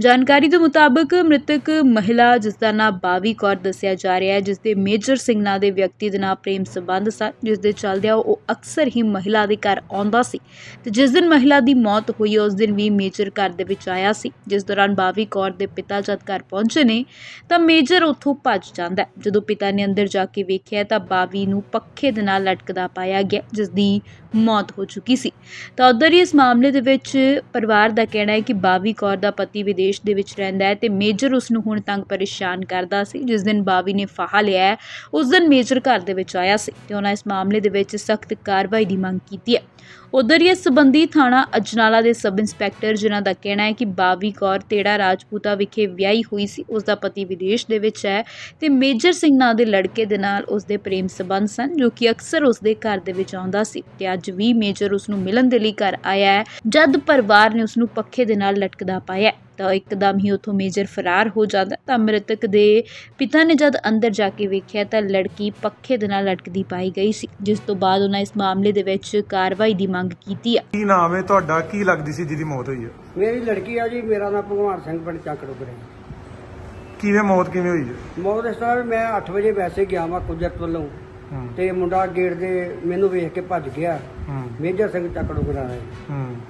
ਜਾਣਕਾਰੀ ਦੇ ਮੁਤਾਬਕ ਮ੍ਰਿਤਕ ਮਹਿਲਾ ਜਿਸ ਦਾ ਨਾਮ ਬਾਵੀ ਕੌਰ ਦੱਸਿਆ ਜਾ ਰਿਹਾ ਹੈ ਜਿਸ ਦੇ ਮੇਜਰ ਸਿੰਘ ਨਾਂ ਦੇ ਵਿਅਕਤੀ ਦੇ ਨਾਲ ਪ੍ਰੇਮ ਸੰਬੰਧ ਸਨ ਜਿਸ ਦੇ ਚੱਲਦਿਆਂ ਉਹ ਅਕਸਰ ਹੀ ਮਹਿਲਾ ਦੇ ਘਰ ਆਉਂਦਾ ਸੀ ਤੇ ਜਿਸ ਦਿਨ ਮਹਿਲਾ ਦੀ ਮੌਤ ਹੋਈ, ਉਸ ਦਿਨ ਵੀ ਮੇਜਰ ਘਰ ਦੇ ਵਿੱਚ ਆਇਆ ਸੀ। ਜਿਸ ਦੌਰਾਨ ਬਾਵੀ ਕੌਰ ਦੇ ਪਿਤਾ ਜਦ ਘਰ ਪਹੁੰਚੇ ਨੇ, ਤਾਂ ਮੇਜਰ ਉੱਥੋਂ ਭੱਜ ਜਾਂਦਾ ਜਦੋਂ ਪਿਤਾ ਨੇ ਅੰਦਰ ਜਾ ਕੇ ਵੇਖਿਆ, ਤਾਂ ਬਾਵੀ ਨੂੰ ਪੱਖੇ ਦੇ ਨਾਲ ਲਟਕਦਾ ਪਾਇਆ ਗਿਆ ਜਿਸ ਦੀ ਮੌਤ ਹੋ ਚੁੱਕੀ ਸੀ। ਤਾਂ ਉਧਰ ਹੀ ਇਸ ਮਾਮਲੇ ਦੇ ਵਿੱਚ ਪਰਿਵਾਰ ਦਾ ਕਹਿਣਾ ਹੈ ਕਿ ਬਾਵੀ ਕੌਰ ਦਾ ਪਤੀ ਵਿਦੇਸ਼ ਦੇ ਵਿੱਚ ਰਹਿੰਦਾ ਹੈ ਤੇ ਮੇਜਰ ਉਸ ਨੂੰ ਹੁਣ ਤੰਗ ਪਰੇਸ਼ਾਨ ਕਰਦਾ ਸੀ। ਜਿਸ ਦਿਨ ਬਾਵੀ ਨੇ ਫਾਹਾ ਲਿਆ ਹੈ, ਉਸ ਦਿਨ ਮੇਜਰ ਘਰ ਦੇ ਵਿੱਚ ਆਇਆ ਸੀ ਤੇ ਉਹਨਾਂ ਇਸ ਮਾਮਲੇ ਦੇ ਵਿੱਚ ਸਖਤ ਕਾਰਵਾਈ ਦੀ ਮੰਗ ਕੀਤੀ ਹੈ। ਉਧਰ ਹੀ ਇਸ ਸੰਬੰਧੀ ਥਾਣਾ ਅਜਨਾਲਾ ਦੇ ਸਬ ਇੰਸਪੈਕਟਰ ਜਿਨ੍ਹਾਂ ਦਾ ਕਹਿਣਾ ਹੈ ਕਿ ਬਾਵੀ ਕੌਰ ਤੇੜਾ ਰਾਜਪੂਤਾ ਵਿਖੇ ਵਿਆਹੀ ਹੋਈ ਸੀ ਉਸ ਦਾ ਪਤੀ ਵਿਦੇਸ਼ ਦੇ ਵਿੱਚ ਹੈ ਤੇ ਮੇਜਰ ਸਿੰਘ ਨਾਂ ਦੇ ਲੜਕੇ ਦੇ ਨਾਲ ਉਸ ਦੇ ਪ੍ਰੇਮ ਸੰਬੰਧ ਸਨ ਜੋ ਕਿ ਅਕਸਰ ਉਸ ਦੇ ਘਰ ਦੇ ਵਿੱਚ ਆਉਂਦਾ ਸੀ ਤੇ ਅੱਜ ਵੀ ਮੇਜਰ ਉਸ ਨੂੰ ਮਿਲਣ ਦੇ ਲਈ ਘਰ ਆਇਆ ਹੈ। ਜਦ ਪਰਿਵਾਰ ਨੇ ਉਸ ਨੂੰ ਪੱਖੇ ਦੇ ਨਾਲ ਲਟਕਦਾ ਪਾਇਆ ਤਾਂ ਇੱਕਦਮ ਹੀ ਉਥੋਂ ਮੇਜਰ ਫਰਾਰ ਹੋ ਜਾਂਦਾ। ਤਾਂ ਮ੍ਰਿਤਕ ਦੇ ਪਿਤਾ ਨੇ ਜਦ ਅੰਦਰ ਜਾ ਕੇ ਵੇਖਿਆ ਤਾਂ ਲੜਕੀ ਪੱਖੇ ਦੇ ਨਾਲ ਲਟਕਦੀ ਪਾਈ ਗਈ ਸੀ ਜਿਸ ਤੋਂ ਬਾਅਦ ਉਹਨਾਂ ਇਸ ਮਾਮਲੇ ਦੇ ਵਿੱਚ ਕਾਰਵਾਈ ਦੀ ਮੰਗ ਕੀਤੀ ਹੈ ਕੀ ਨਾਮ ਹੈ ਤੁਹਾਡਾ? ਕੀ ਲੱਗਦੀ ਸੀ ਜਿਹਦੀ ਮੌਤ ਹੋਈ ਹੈ? ਮੇਰੀ ਲੜਕੀ ਆ ਜੀ ਮੇਰਾ ਨਾਮ ਭਗਵਾਨ ਸਿੰਘ ਪਿੰਡ ਚੱਕ ਡੁਗਰੇ ਕਿਵੇਂ ਮੌਤ ਕਿਵੇਂ ਹੋਈ ਹੈ? ਮੌਤ ਇਸ ਤਰ੍ਹਾਂ ਵੀ ਮੈਂ 8 ਵਜੇ ਵੈਸੇ ਗਿਆ ਵਾਂ ਕੁਦਰਤ ਵੱਲੋਂ। ਹੂੰ। ਤੇ ਮੁੰਡਾ ਗੇਟ ਦੇ ਮੈਨੂੰ ਵੇਖ ਕੇ ਭੱਜ ਗਿਆ। ਹੂੰ। ਮੇਜਰ ਸਿੰਘ ਚੱਕ ਡੁਗਰਾ ਹੈ।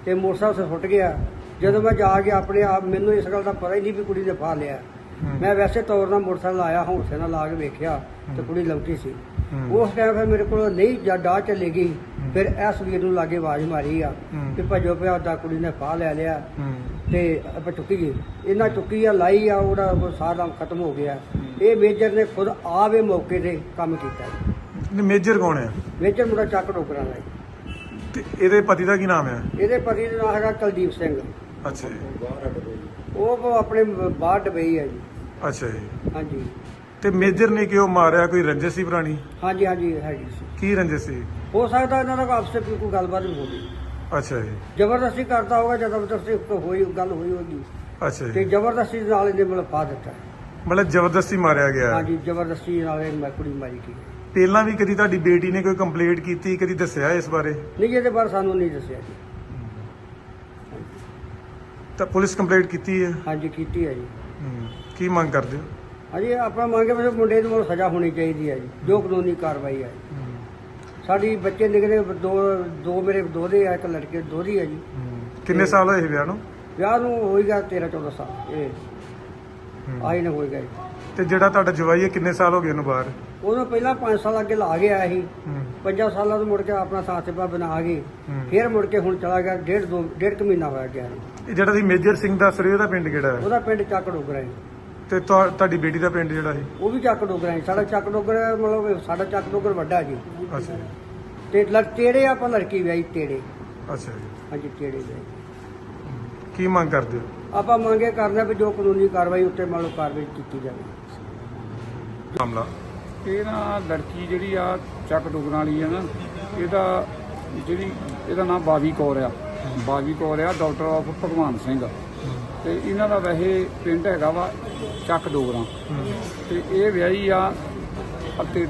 ਤੇ ਮੋਟਰਸਾਈਕਲ ਸੁੱਟ ਗਿਆ। ਜਦੋਂ ਮੈਂ ਜਾ ਕੇ ਆਪਣੇ ਆਪ ਮੈਨੂੰ ਇਸ ਗੱਲ ਦਾ ਪਤਾ ਹੀ ਨਹੀਂ ਵੀ ਕੁੜੀ ਨੇ ਫਾ ਲਿਆ। ਮੈਂ ਵੈਸੇ ਤੌਰ ਨਾਲ ਮੋਟਰਸਾਈਕਲ ਆਇਆ ਹੌਂਸੇ ਨਾਲ ਲਾ ਕੇ ਵੇਖਿਆ ਤੇ ਕੁੜੀ ਲੰਕੀ ਸੀ। ਉਸ ਟਾਈਮ ਫਿਰ ਮੇਰੇ ਕੋਲ ਨਹੀਂ ਜਾਂ ਡਾਹ ਚਲੇ ਗਈ। ਫਿਰ ਐਸ ਵੀਰ ਨੂੰ ਲਾਗੇ ਆਵਾਜ਼ ਮਾਰੀ ਆ। ਕਿ ਭੱਜੋ ਪਿਆ ਦਾ ਕੁੜੀ ਨੇ ਫਾ ਲੈ ਲਿਆ। ਤੇ ਆਪਾਂ ਚੁੱਕੀ ਗਏ। ਇਹਨਾਂ ਚੁੱਕੀ ਆ ਲਾਈ ਆ ਉਹਦਾ ਉਹ ਸਾਰਾ ਖਤਮ ਹੋ ਗਿਆ। ਇਹ ਮੇਜਰ ਨੇ ਖੁਦ ਆਵੇ ਮੌਕੇ ਤੇ ਕੰਮ ਕੀਤਾ। ਮੇਜਰ ਕੌਣ ਹੈ? ਮੇਜਰ ਮੁੰਡਾ ਚੱਕ ਡੋਕਰਾਂ ਦਾ। ਤੇ ਇਹਦੇ ਪਤੀ ਦਾ ਕੀ ਨਾਮ ਹੈ? ਇਹਦੇ ਪਤੀ ਦਾ ਨਾਮ ਹੈਗਾ ਕੁਲਦੀਪ ਸਿੰਘ। ਅੱਛਾ ਜੀ। ਉਹ ਆਪਣੇ ਬਾਹਰ ਡਬਈ ਹੈ ਜੀ। ਅੱਛਾ ਜੀ। ਹਾਂਜੀ। ਤੇ ਮੇਜਰ ਨੇ ਕਿਉਂ ਮਾਰਿਆ? ਕੋਈ ਰੰਜਿਸ਼ ਸੀ ਪੁਰਾਣੀ? ਹਾਂਜੀ ਹਾਂਜੀ ਹੈਗੀ ਸੀ ਕੀ ਰੰਜਿਸ਼ ਸੀ? ਹੋ ਸਕਦਾ ਇਹਨਾਂ ਦਾ ਆਪਸੇ ਵੀ ਕੋਈ ਗੱਲਬਾਤ ਵੀ ਹੋ ਗਈ। ਅੱਛਾ ਜੀ। ਜ਼ਬਰਦਸਤੀ ਕਰਦਾ ਹੋਗਾ ਜ਼ਬਰਦਸਤੀ ਹੋਈ ਗੱਲ ਹੋਈ ਹੋਗੀ ਅੱਛਾ ਤੇ ਜੀ ਜ਼ਬਰਦਸਤੀ ਨਾਲ ਇਹਨੇ ਮਤਲਬ ਪਾ ਦਿੱਤਾ। ਮਤਲਬ ਜ਼ਬਰਦਸਤੀ ਮਾਰਿਆ ਗਿਆ। ਹੈ। ਹਾਂਜੀ ਜ਼ਬਰਦਸਤੀ ਨਾਲ ਇਹ ਮੈਂ ਕੁੜੀ ਮਾਰੀ ਗਈ। ਪਹਿਲਾਂ ਵੀ ਕਦੀ ਤੁਹਾਡੀ ਬੇਟੀ ਨੇ ਕੋਈ ਕੰਪਲੇਂਟ ਕੀਤੀ ਕਦੀ ਦੱਸਿਆ ਇਸ ਬਾਰੇ ਨਹੀਂ ਇਹਦੇ ਬਾਰੇ ਸਾਨੂੰ ਨਹੀਂ ਦੱਸਿਆ ਜੀ ਤਾਂ ਪੁਲਿਸ ਕੰਪਲੇਂਟ ਕੀਤੀ ਹੈ ਹਾਂਜੀ ਕੀਤੀ ਹੈ ਜੀ। ਕੀ ਮੰਗ ਕਰਦੇ ਹੋ ਅਜੇ ਆਪਾਂ ਮੰਗੇ ਵੀ ਮੁੰਡੇ ਨੂੰ ਸਜ਼ਾ ਹੋਣੀ ਚਾਹੀਦੀ ਹੈ ਜੀ ਜੋ ਕਾਨੂੰਨੀ ਕਾਰਵਾਈ ਹੈ। ਸਾਡੀ ਬੱਚੇ ਨਿਕਲੇ ਦੋ ਦੋ ਮੇਰੇ ਦੋਹਰੇ ਆ ਇੱਕ ਲੜਕੇ ਦੋਹਰੀ ਹੈ ਜੀ। ਕਿੰਨੇ ਸਾਲ ਹੋਏ ਵਿਆਹ ਨੂੰ ਵਿਆਹ ਨੂੰ ਹੋਏਗਾ 13 14 ਸਾਲ ਇਹ। ਆਈ ਨਾ ਹੋਏਗਾ ਜੀ ਤੇ ਜਿਹੜਾ ਤੁਹਾਡਾ ਜਵਾਈ ਹੈ ਕਿੰਨੇ ਸਾਲ ਹੋ ਗਏ ਉਹਨੂੰ ਬਾਹਰ ਉਹਨੂੰ ਪਹਿਲਾਂ 5 ਸਾਲ ਅੱਗੇ ਲਾ ਗਿਆ ਸੀ। ਪੰਜਾਂ ਸਾਲਾਂ ਤੋਂ ਮੁੜ ਕੇ ਆਪਣਾ ਸਾਥੀਪਾ ਬਣਾ ਹੂੰ। ਫਿਰ ਮੁੜ ਕੇ ਹੁਣ ਚਲਾ ਗਿਆ ਡੇਢ ਦੋ ਡੇਢ ਕੁ ਮਹੀਨਾ ਹੋਇਆ ਗਿਆ। ਇਹ ਜਿਹੜਾ ਦੀ ਮੇਜਰ ਸਿੰਘ ਦੱਸ ਰਹੇ ਹੋ, ਉਹਦਾ ਪਿੰਡ ਕਿਹੜਾ ਹੈ? ਉਹਦਾ ਪਿੰਡ ਚੱਕ ਡੋਗਰਾ ਹੈ। ਤੇ ਤੁਹਾ- ਤੁਹਾਡੀ ਬੇਟੀ ਦਾ ਪਿੰਡ ਜਿਹੜਾ ਹੈ ਉਹ ਵੀ ਚੱਕ ਡੋਗਰਾ ਹੈ। ਸਾਡਾ ਚੱਕ ਡੋਗਰਾ ਮਤਲਬ ਸਾਡਾ ਚੱਕ ਡੋਗਰ ਵੱਡਾ ਜੀ। ਅੱਛਾ। ਜੀ ਤੇ ਲੜ ਤੇੜੇ ਆਪਾਂ ਲੜਕੀ ਵਿਆਹੀ ਤੇੜੇ। ਅੱਛਾ ਜੀ। ਹਾਂਜੀ ਤੇੜੇ ਵਿਆਹੀ। ਕੀ ਮੰਗ ਕਰਦੇ ਹੋ? ਆਪਾਂ ਮੰਗੇ ਕਰਨਾ ਵੀ ਜੋ ਕਾਨੂੰਨੀ ਕਾਰਵਾਈ ਉੱਤੇ ਮੰਨ ਲਓ ਕਾਰਵਾਈ ਕੀਤੀ ਜਾਵੇ। ਮਾਮਲਾ। ਇਹ ਨਾ ਲੜਕੀ ਜਿਹੜੀ ਆ ਚੱਕ ਡੁਗਰਾਂ ਵਾਲੀ ਆ ਨਾ ਇਹਦਾ ਜਿਹੜੀ ਇਹਦਾ ਨਾਮ ਬਾਵੀ ਕੌਰ ਆ। ਬਾਵੀ ਕੌਰ ਆ ਡਾਕਟਰ ਆਫ ਭਗਵਾਨ ਸਿੰਘ। ਤੇ ਇਹਨਾਂ ਦਾ ਵੈਸੇ ਪਿੰਡ ਹੈਗਾ ਵਾ ਚੱਕ ਡੋਗਰਾਂ। ਤੇ ਇਹ ਵਿਆਹੀ ਆ ਅਤੇ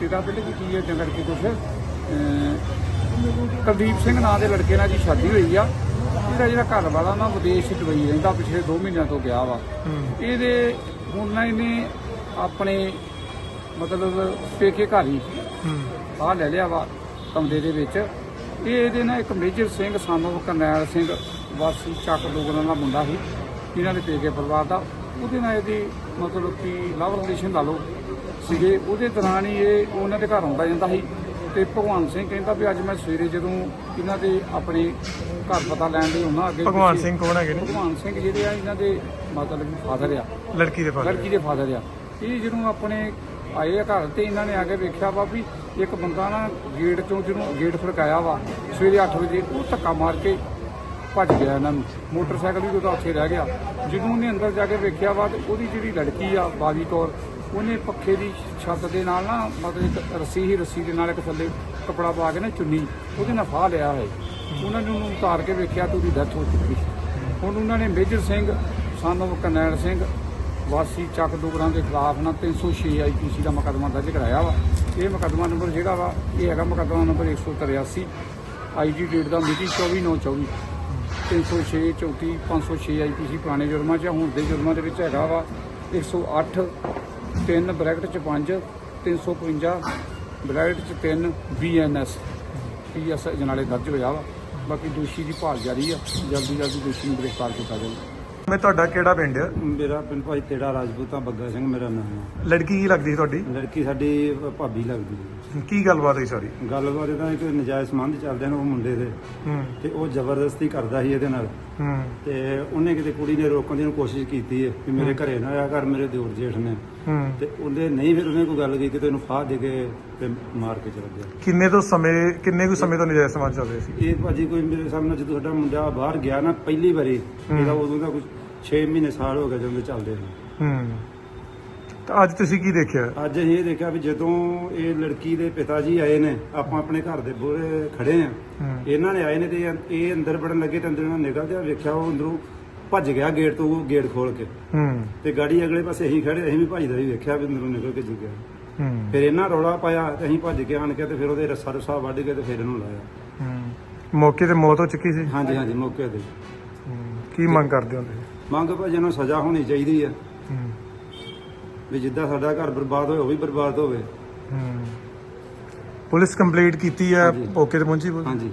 ਤੇਰਾ ਪਿੰਡ ਕੀ ਹੈ ਜੰਗੜ ਕੇ ਕੁਛ? ਕੁਲਦੀਪ ਸਿੰਘ ਨਾਂ ਦੇ ਲੜਕੇ ਨਾਲ ਜੀ ਸ਼ਾਦੀ ਹੋਈ ਆ। ਇਹਦਾ ਜਿਹੜਾ ਘਰ ਵਾਲਾ ਨਾ ਵਿਦੇਸ਼ ਦੁਬਈ ਰਹਿੰਦਾ ਪਿਛਲੇ 2 ਮਹੀਨਿਆਂ ਤੋਂ ਗਿਆ ਵਾ। ਇਹਦੇ ਹੁਣ ਨਾ ਇਹਨੇ ਆਪਣੇ ਮਤਲਬ ਪੇਕੇ ਘਰ ਹੀ। ਆ ਲੈ ਲਿਆ ਵਾ ਕਮਰੇ ਦੇ ਵਿੱਚ। ਇਹ ਇਹਦੇ ਨਾਲ ਇੱਕ ਮੇਜਰ ਸਿੰਘ ਸਾਨੂੰ ਕਰਨੈਲ ਸਿੰਘ ਵਾਸੀ ਚੱਕ ਡੋਗਰਾਂ ਦਾ ਮੁੰਡਾ ਸੀ। ਇਹਨਾਂ ਦੇ ਪੇਕੇ ਪਰਿਵਾਰ ਦਾ। ਉਹਦੇ ਨਾਲ ਇਹਦੀ ਮਤਲਬ ਕਿ ਲਵ ਰਿਲੇਸ਼ਨ ਲਾ ਲਓ ਸੀਗੇ। ਉਹਦੇ ਦੌਰਾਨ ਹੀ ਇਹ ਉਹਨਾਂ ਦੇ ਘਰ ਆਉਂਦਾ ਜਾਂਦਾ ਸੀ। ਤੇ ਭਗਵਾਨ ਸਿੰਘ ਕਹਿੰਦਾ ਵੀ ਅੱਜ ਮੈਂ ਸਵੇਰੇ ਜਦੋਂ ਇਹਨਾਂ ਦੇ ਆਪਣੇ ਘਰ ਪਤਾ ਲੈਣ ਲਈ ਉਹਨਾਂ ਅੱਗੇ ਭਗਵਾਨ ਸਿੰਘ ਕੌਣ ਹੈਗੇ ਨੇ? ਭਗਵਾਨ ਸਿੰਘ ਜਿਹੜੇ ਆ ਇਹਨਾਂ ਦੇ ਮਤਲਬ ਫਾਦਰ ਆ। ਲੜਕੀ ਦੇ ਫਾਦਰ ਲੜਕੀ ਦੇ ਫਾਦਰ ਆ। ਇਹ ਜਦੋਂ ਆਪਣੇ ਆਏ ਆ ਘਰ ਤੇ ਇਹਨਾਂ ਨੇ ਆ ਕੇ ਵੇਖਿਆ ਵਾ ਵੀ ਇੱਕ ਬੰਦਾ ਨਾ ਗੇਟ ਚੋਂ ਜਿਹਨੂੰ ਗੇਟ ਫੜਕਾਇਆ ਵਾ, ਸਵੇਰੇ 8 ਵਜੇ ਉਹ ਧੱਕਾ ਮਾਰ ਕੇ ਭੱਜ ਗਿਆ ਇਹਨਾਂ ਨੂੰ। ਮੋਟਰਸਾਈਕਲ ਵੀ ਉਹਦਾ ਉੱਥੇ ਰਹਿ ਗਿਆ। ਜਦੋਂ ਉਹਨੇ ਅੰਦਰ ਜਾ ਕੇ ਵੇਖਿਆ ਵਾ ਤੇ ਉਹਦੀ ਜਿਹੜੀ ਲੜਕੀ ਆ, ਬਾਜ਼ੀ ਤੌਰ, ਉਹਨੇ ਪੱਖੇ ਦੀ ਛੱਤ ਦੇ ਨਾਲ ਨਾ ਮਤਲਬ ਇੱਕ ਰੱਸੀ ਹੀ ਰੱਸੀ ਦੇ ਨਾਲ ਇੱਕ ਥੱਲੇ ਕਪੜਾ ਪਾ ਕੇ ਨਾ ਚੁੰਨੀ, ਉਹਦੇ ਨਾਲ ਫਾਹ ਲਿਆ ਹੈ ਉਹਨਾਂ ਨੇ ਉਹਨੂੰ ਉਤਾਰ ਕੇ ਵੇਖਿਆ ਤੇ ਉਹਦੀ ਡੈਥ ਹੋ ਚੁੱਕੀ। ਹੁਣ ਉਹਨਾਂ ਨੇ ਮੇਜਰ ਸਿੰਘ ਸਾਨੂੰ ਕਰਨੈਲ ਸਿੰਘ ਵਾਸੀ ਚੱਕ ਡੋਗਰਾਂ ਦੇ ਖਿਲਾਫ ਨਾ 306 ਆਈਪੀਸੀ ਦਾ ਮੁਕੱਦਮਾ ਦਰਜ ਕਰਾਇਆ ਵਾ। ਇਹ ਮੁਕੱਦਮਾ ਨੰਬਰ ਜਿਹੜਾ ਵਾ, ਇਹ ਹੈਗਾ ਮੁਕੱਦਮਾ ਨੰਬਰ 183 ਆਈਜੀ ਡੇਟ ਦਾ ਮਿਤੀ 24924 306 34 506 ਆਈਪੀਸੀ ਪੁਰਾਣੇ ਜੁਰਮਾਂ 'ਚ ਹੁਣ ਦੇ ਜੁਰਮਾਂ ਦੇ ਵਿੱਚ ਹੈਗਾ ਵਾ 108 3 ਬ੍ਰੈਕਟ 'ਚ 5 355 ਬ੍ਰੈਕਟ 'ਚ 3 ਬੀਐਨਐਸ ਪੀਐਸ ਜਨਾਲੇ ਦਰਜ ਹੋਇਆ ਵਾ। ਬਾਕੀ ਦੋਸ਼ੀ ਦੀ ਭਾਲ ਜਾਰੀ ਆ। ਜਲਦੀ ਜਲਦੀ ਦੋਸ਼ੀ ਨੂੰ ਗ੍ਰਿਫਤਾਰ ਕੀਤਾ ਜਾਵੇ ਮੈਂ ਤੁਹਾਡਾ ਕਿਹੜਾ ਪਿੰਡ ਆ? ਮੇਰਾ ਪਿੰਡ ਭਾਈ ਤੇੜਾ ਰਾਜਪੂਤਾ ਬੱਗਾ ਸਿੰਘ ਮੇਰਾ ਨਾਮ ਹੈ ਲੜਕੀ ਕੀ ਲੱਗਦੀ ਤੁਹਾਡੀ? ਲੜਕੀ ਸਾਡੀ ਭਾਬੀ ਲੱਗਦੀ ਹੈ ਕੀ ਗੱਲਬਾਤ ਹੋਈ ਸਾਰੀ? ਗੱਲਬਾਤ ਇਹਦਾ ਇੱਕ ਨਜਾਇਜ਼ ਸੰਬੰਧ ਚੱਲਦੇ ਨੇ ਉਹ ਮੁੰਡੇ ਦੇ। ਹੂੰ। ਤੇ ਉਹ ਜ਼ਬਰਦਸਤੀ ਕਰਦਾ ਸੀ ਇਹਦੇ ਨਾਲ। ਹੂੰ ਤੇ ਉਹਨੇ ਕਿਤੇ ਕੁੜੀ ਨੇ ਰੋਕਣ ਦੀ ਕੋਸ਼ਿਸ਼ ਕੀਤੀ ਹੈ ਕਿ ਮੇਰੇ ਘਰੇ ਨਾ ਆਇਆ ਕਰ ਮੇਰੇ ਦਿਓਰ ਜੇਠ ਨੇ। ਹੂੰ। ਤੇ ਉਹਦੇ ਨਹੀਂ ਫਿਰ ਉਹਨੇ ਕੋਈ ਗੱਲ ਕੀਤੀ ਤੇ ਉਹਨੂੰ ਫਾਹ ਦੇ ਕੇ ਤੇ ਮਾਰ ਕੇ ਚਲਾ ਗਿਆ। ਕਿੰਨੇ ਤੋਂ ਸਮੇਂ ਕਿੰਨੇ ਕੁ ਸਮੇਂ ਤੋਂ ਨਜਾਇਜ਼ ਸਮਾਜ ਚੱਲ ਰਹੇ ਸੀ? ਇਹ ਭਾਜੀ ਕੋਈ ਮੇਰੇ ਸਾਹਮਣੇ ਜਦੋਂ ਸਾਡਾ ਮੁੰਡਾ ਬਾਹਰ ਗਿਆ ਨਾ ਪਹਿਲੀ ਵਾਰੀ ਇਹਦਾ ਉਦੋਂ ਦਾ ਕੁਝ 6 ਮਹੀਨੇ ਸਾਲ ਹੋ ਗਏ ਜਦੋਂ ਚੱਲਦੇ ਨੇ। ਹੂੰ। ਤਾਂ ਅੱਜ ਤੁਸੀਂ ਕੀ ਦੇਖਿਆ? ਅੱਜ ਅਸੀਂ ਇਹ ਦੇਖਿਆ ਵੀ ਜਦੋਂ ਇਹ ਲੜਕੀ ਦੇ ਪਿਤਾ ਜੀ ਆਏ ਨੇ ਆਪਾਂ ਆਪਣੇ ਘਰ ਦੇ ਬੂਹਰੇ ਖੜੇ ਆ ਹੂੰ। ਇਹਨਾਂ ਨੇ ਆਏ ਨੇ ਤੇ ਇਹ ਅੰਦਰ ਵੜਨ ਲੱਗੇ ਤੇ ਅੰਦਰ ਨਿਕਲਦੇ ਵੇਖਿਆ ਉਹ ਅੰਦਰੋਂ ਭੱਜ ਗਿਆ ਗੇਟ ਤੋਂ ਉਹ ਗੇਟ ਖੋਲ ਕੇ। ਹੂੰ। ਤੇ ਗਾੜੀ ਅਗਲੇ ਪਾਸੇ ਅਸੀਂ ਖੜੇ ਅਸੀਂ ਵੀ ਭੱਜਦਾ ਵੀ ਵੇਖਿਆ ਵੀ ਅੰਦਰੋਂ ਨਿਕਲ ਕੇ ਜੁਗਿਆ। ਹੂੰ। ਫਿਰ ਇਹਨਾਂ ਰੌਲਾ ਪਾਇਆ ਤੇ ਅਸੀਂ ਭੱਜ ਕੇ ਆਣ ਕੇ ਤੇ ਫਿਰ ਉਹਦੇ ਰੱਸਾ ਰੁੱਸਾ ਵੱਢ ਕੇ ਤੇ ਫਿਰ ਇਹਨੂੰ ਲਾਇਆ। ਹੂੰ। ਮੌਕੇ ਤੇ ਮੌਤ ਹੋ ਚੁੱਕੀ ਸੀ? ਹਾਂਜੀ ਹਾਂਜੀ ਮੌਕੇ ਤੇ। ਹੂੰ। ਕੀ ਮੰਗ ਕਰਦੇ ਹੋ ਤੁਸੀਂ? ਮੰਗ ਭਾਜੀ ਨੂੰ ਸਜ਼ਾ ਹੋਣੀ ਚਾਹੀਦੀ ਹੈ ਹੂੰ। ਵੀ ਜਿੱਦਾਂ ਸਾਡਾ ਘਰ ਬਰਬਾਦ ਹੋਇਆ ਉਹ ਵੀ ਬਰਬਾਦ ਹੋਵੇ ਹੂੰ ਪੁਲਿਸ ਕੰਪਲੀਟ ਕੀਤੀ ਹਾਂਜੀ। ਮੌਕੇ ਤੇ ਪਹੁੰਚੀ ਪੁਲਿਸ? ਹਾਂਜੀ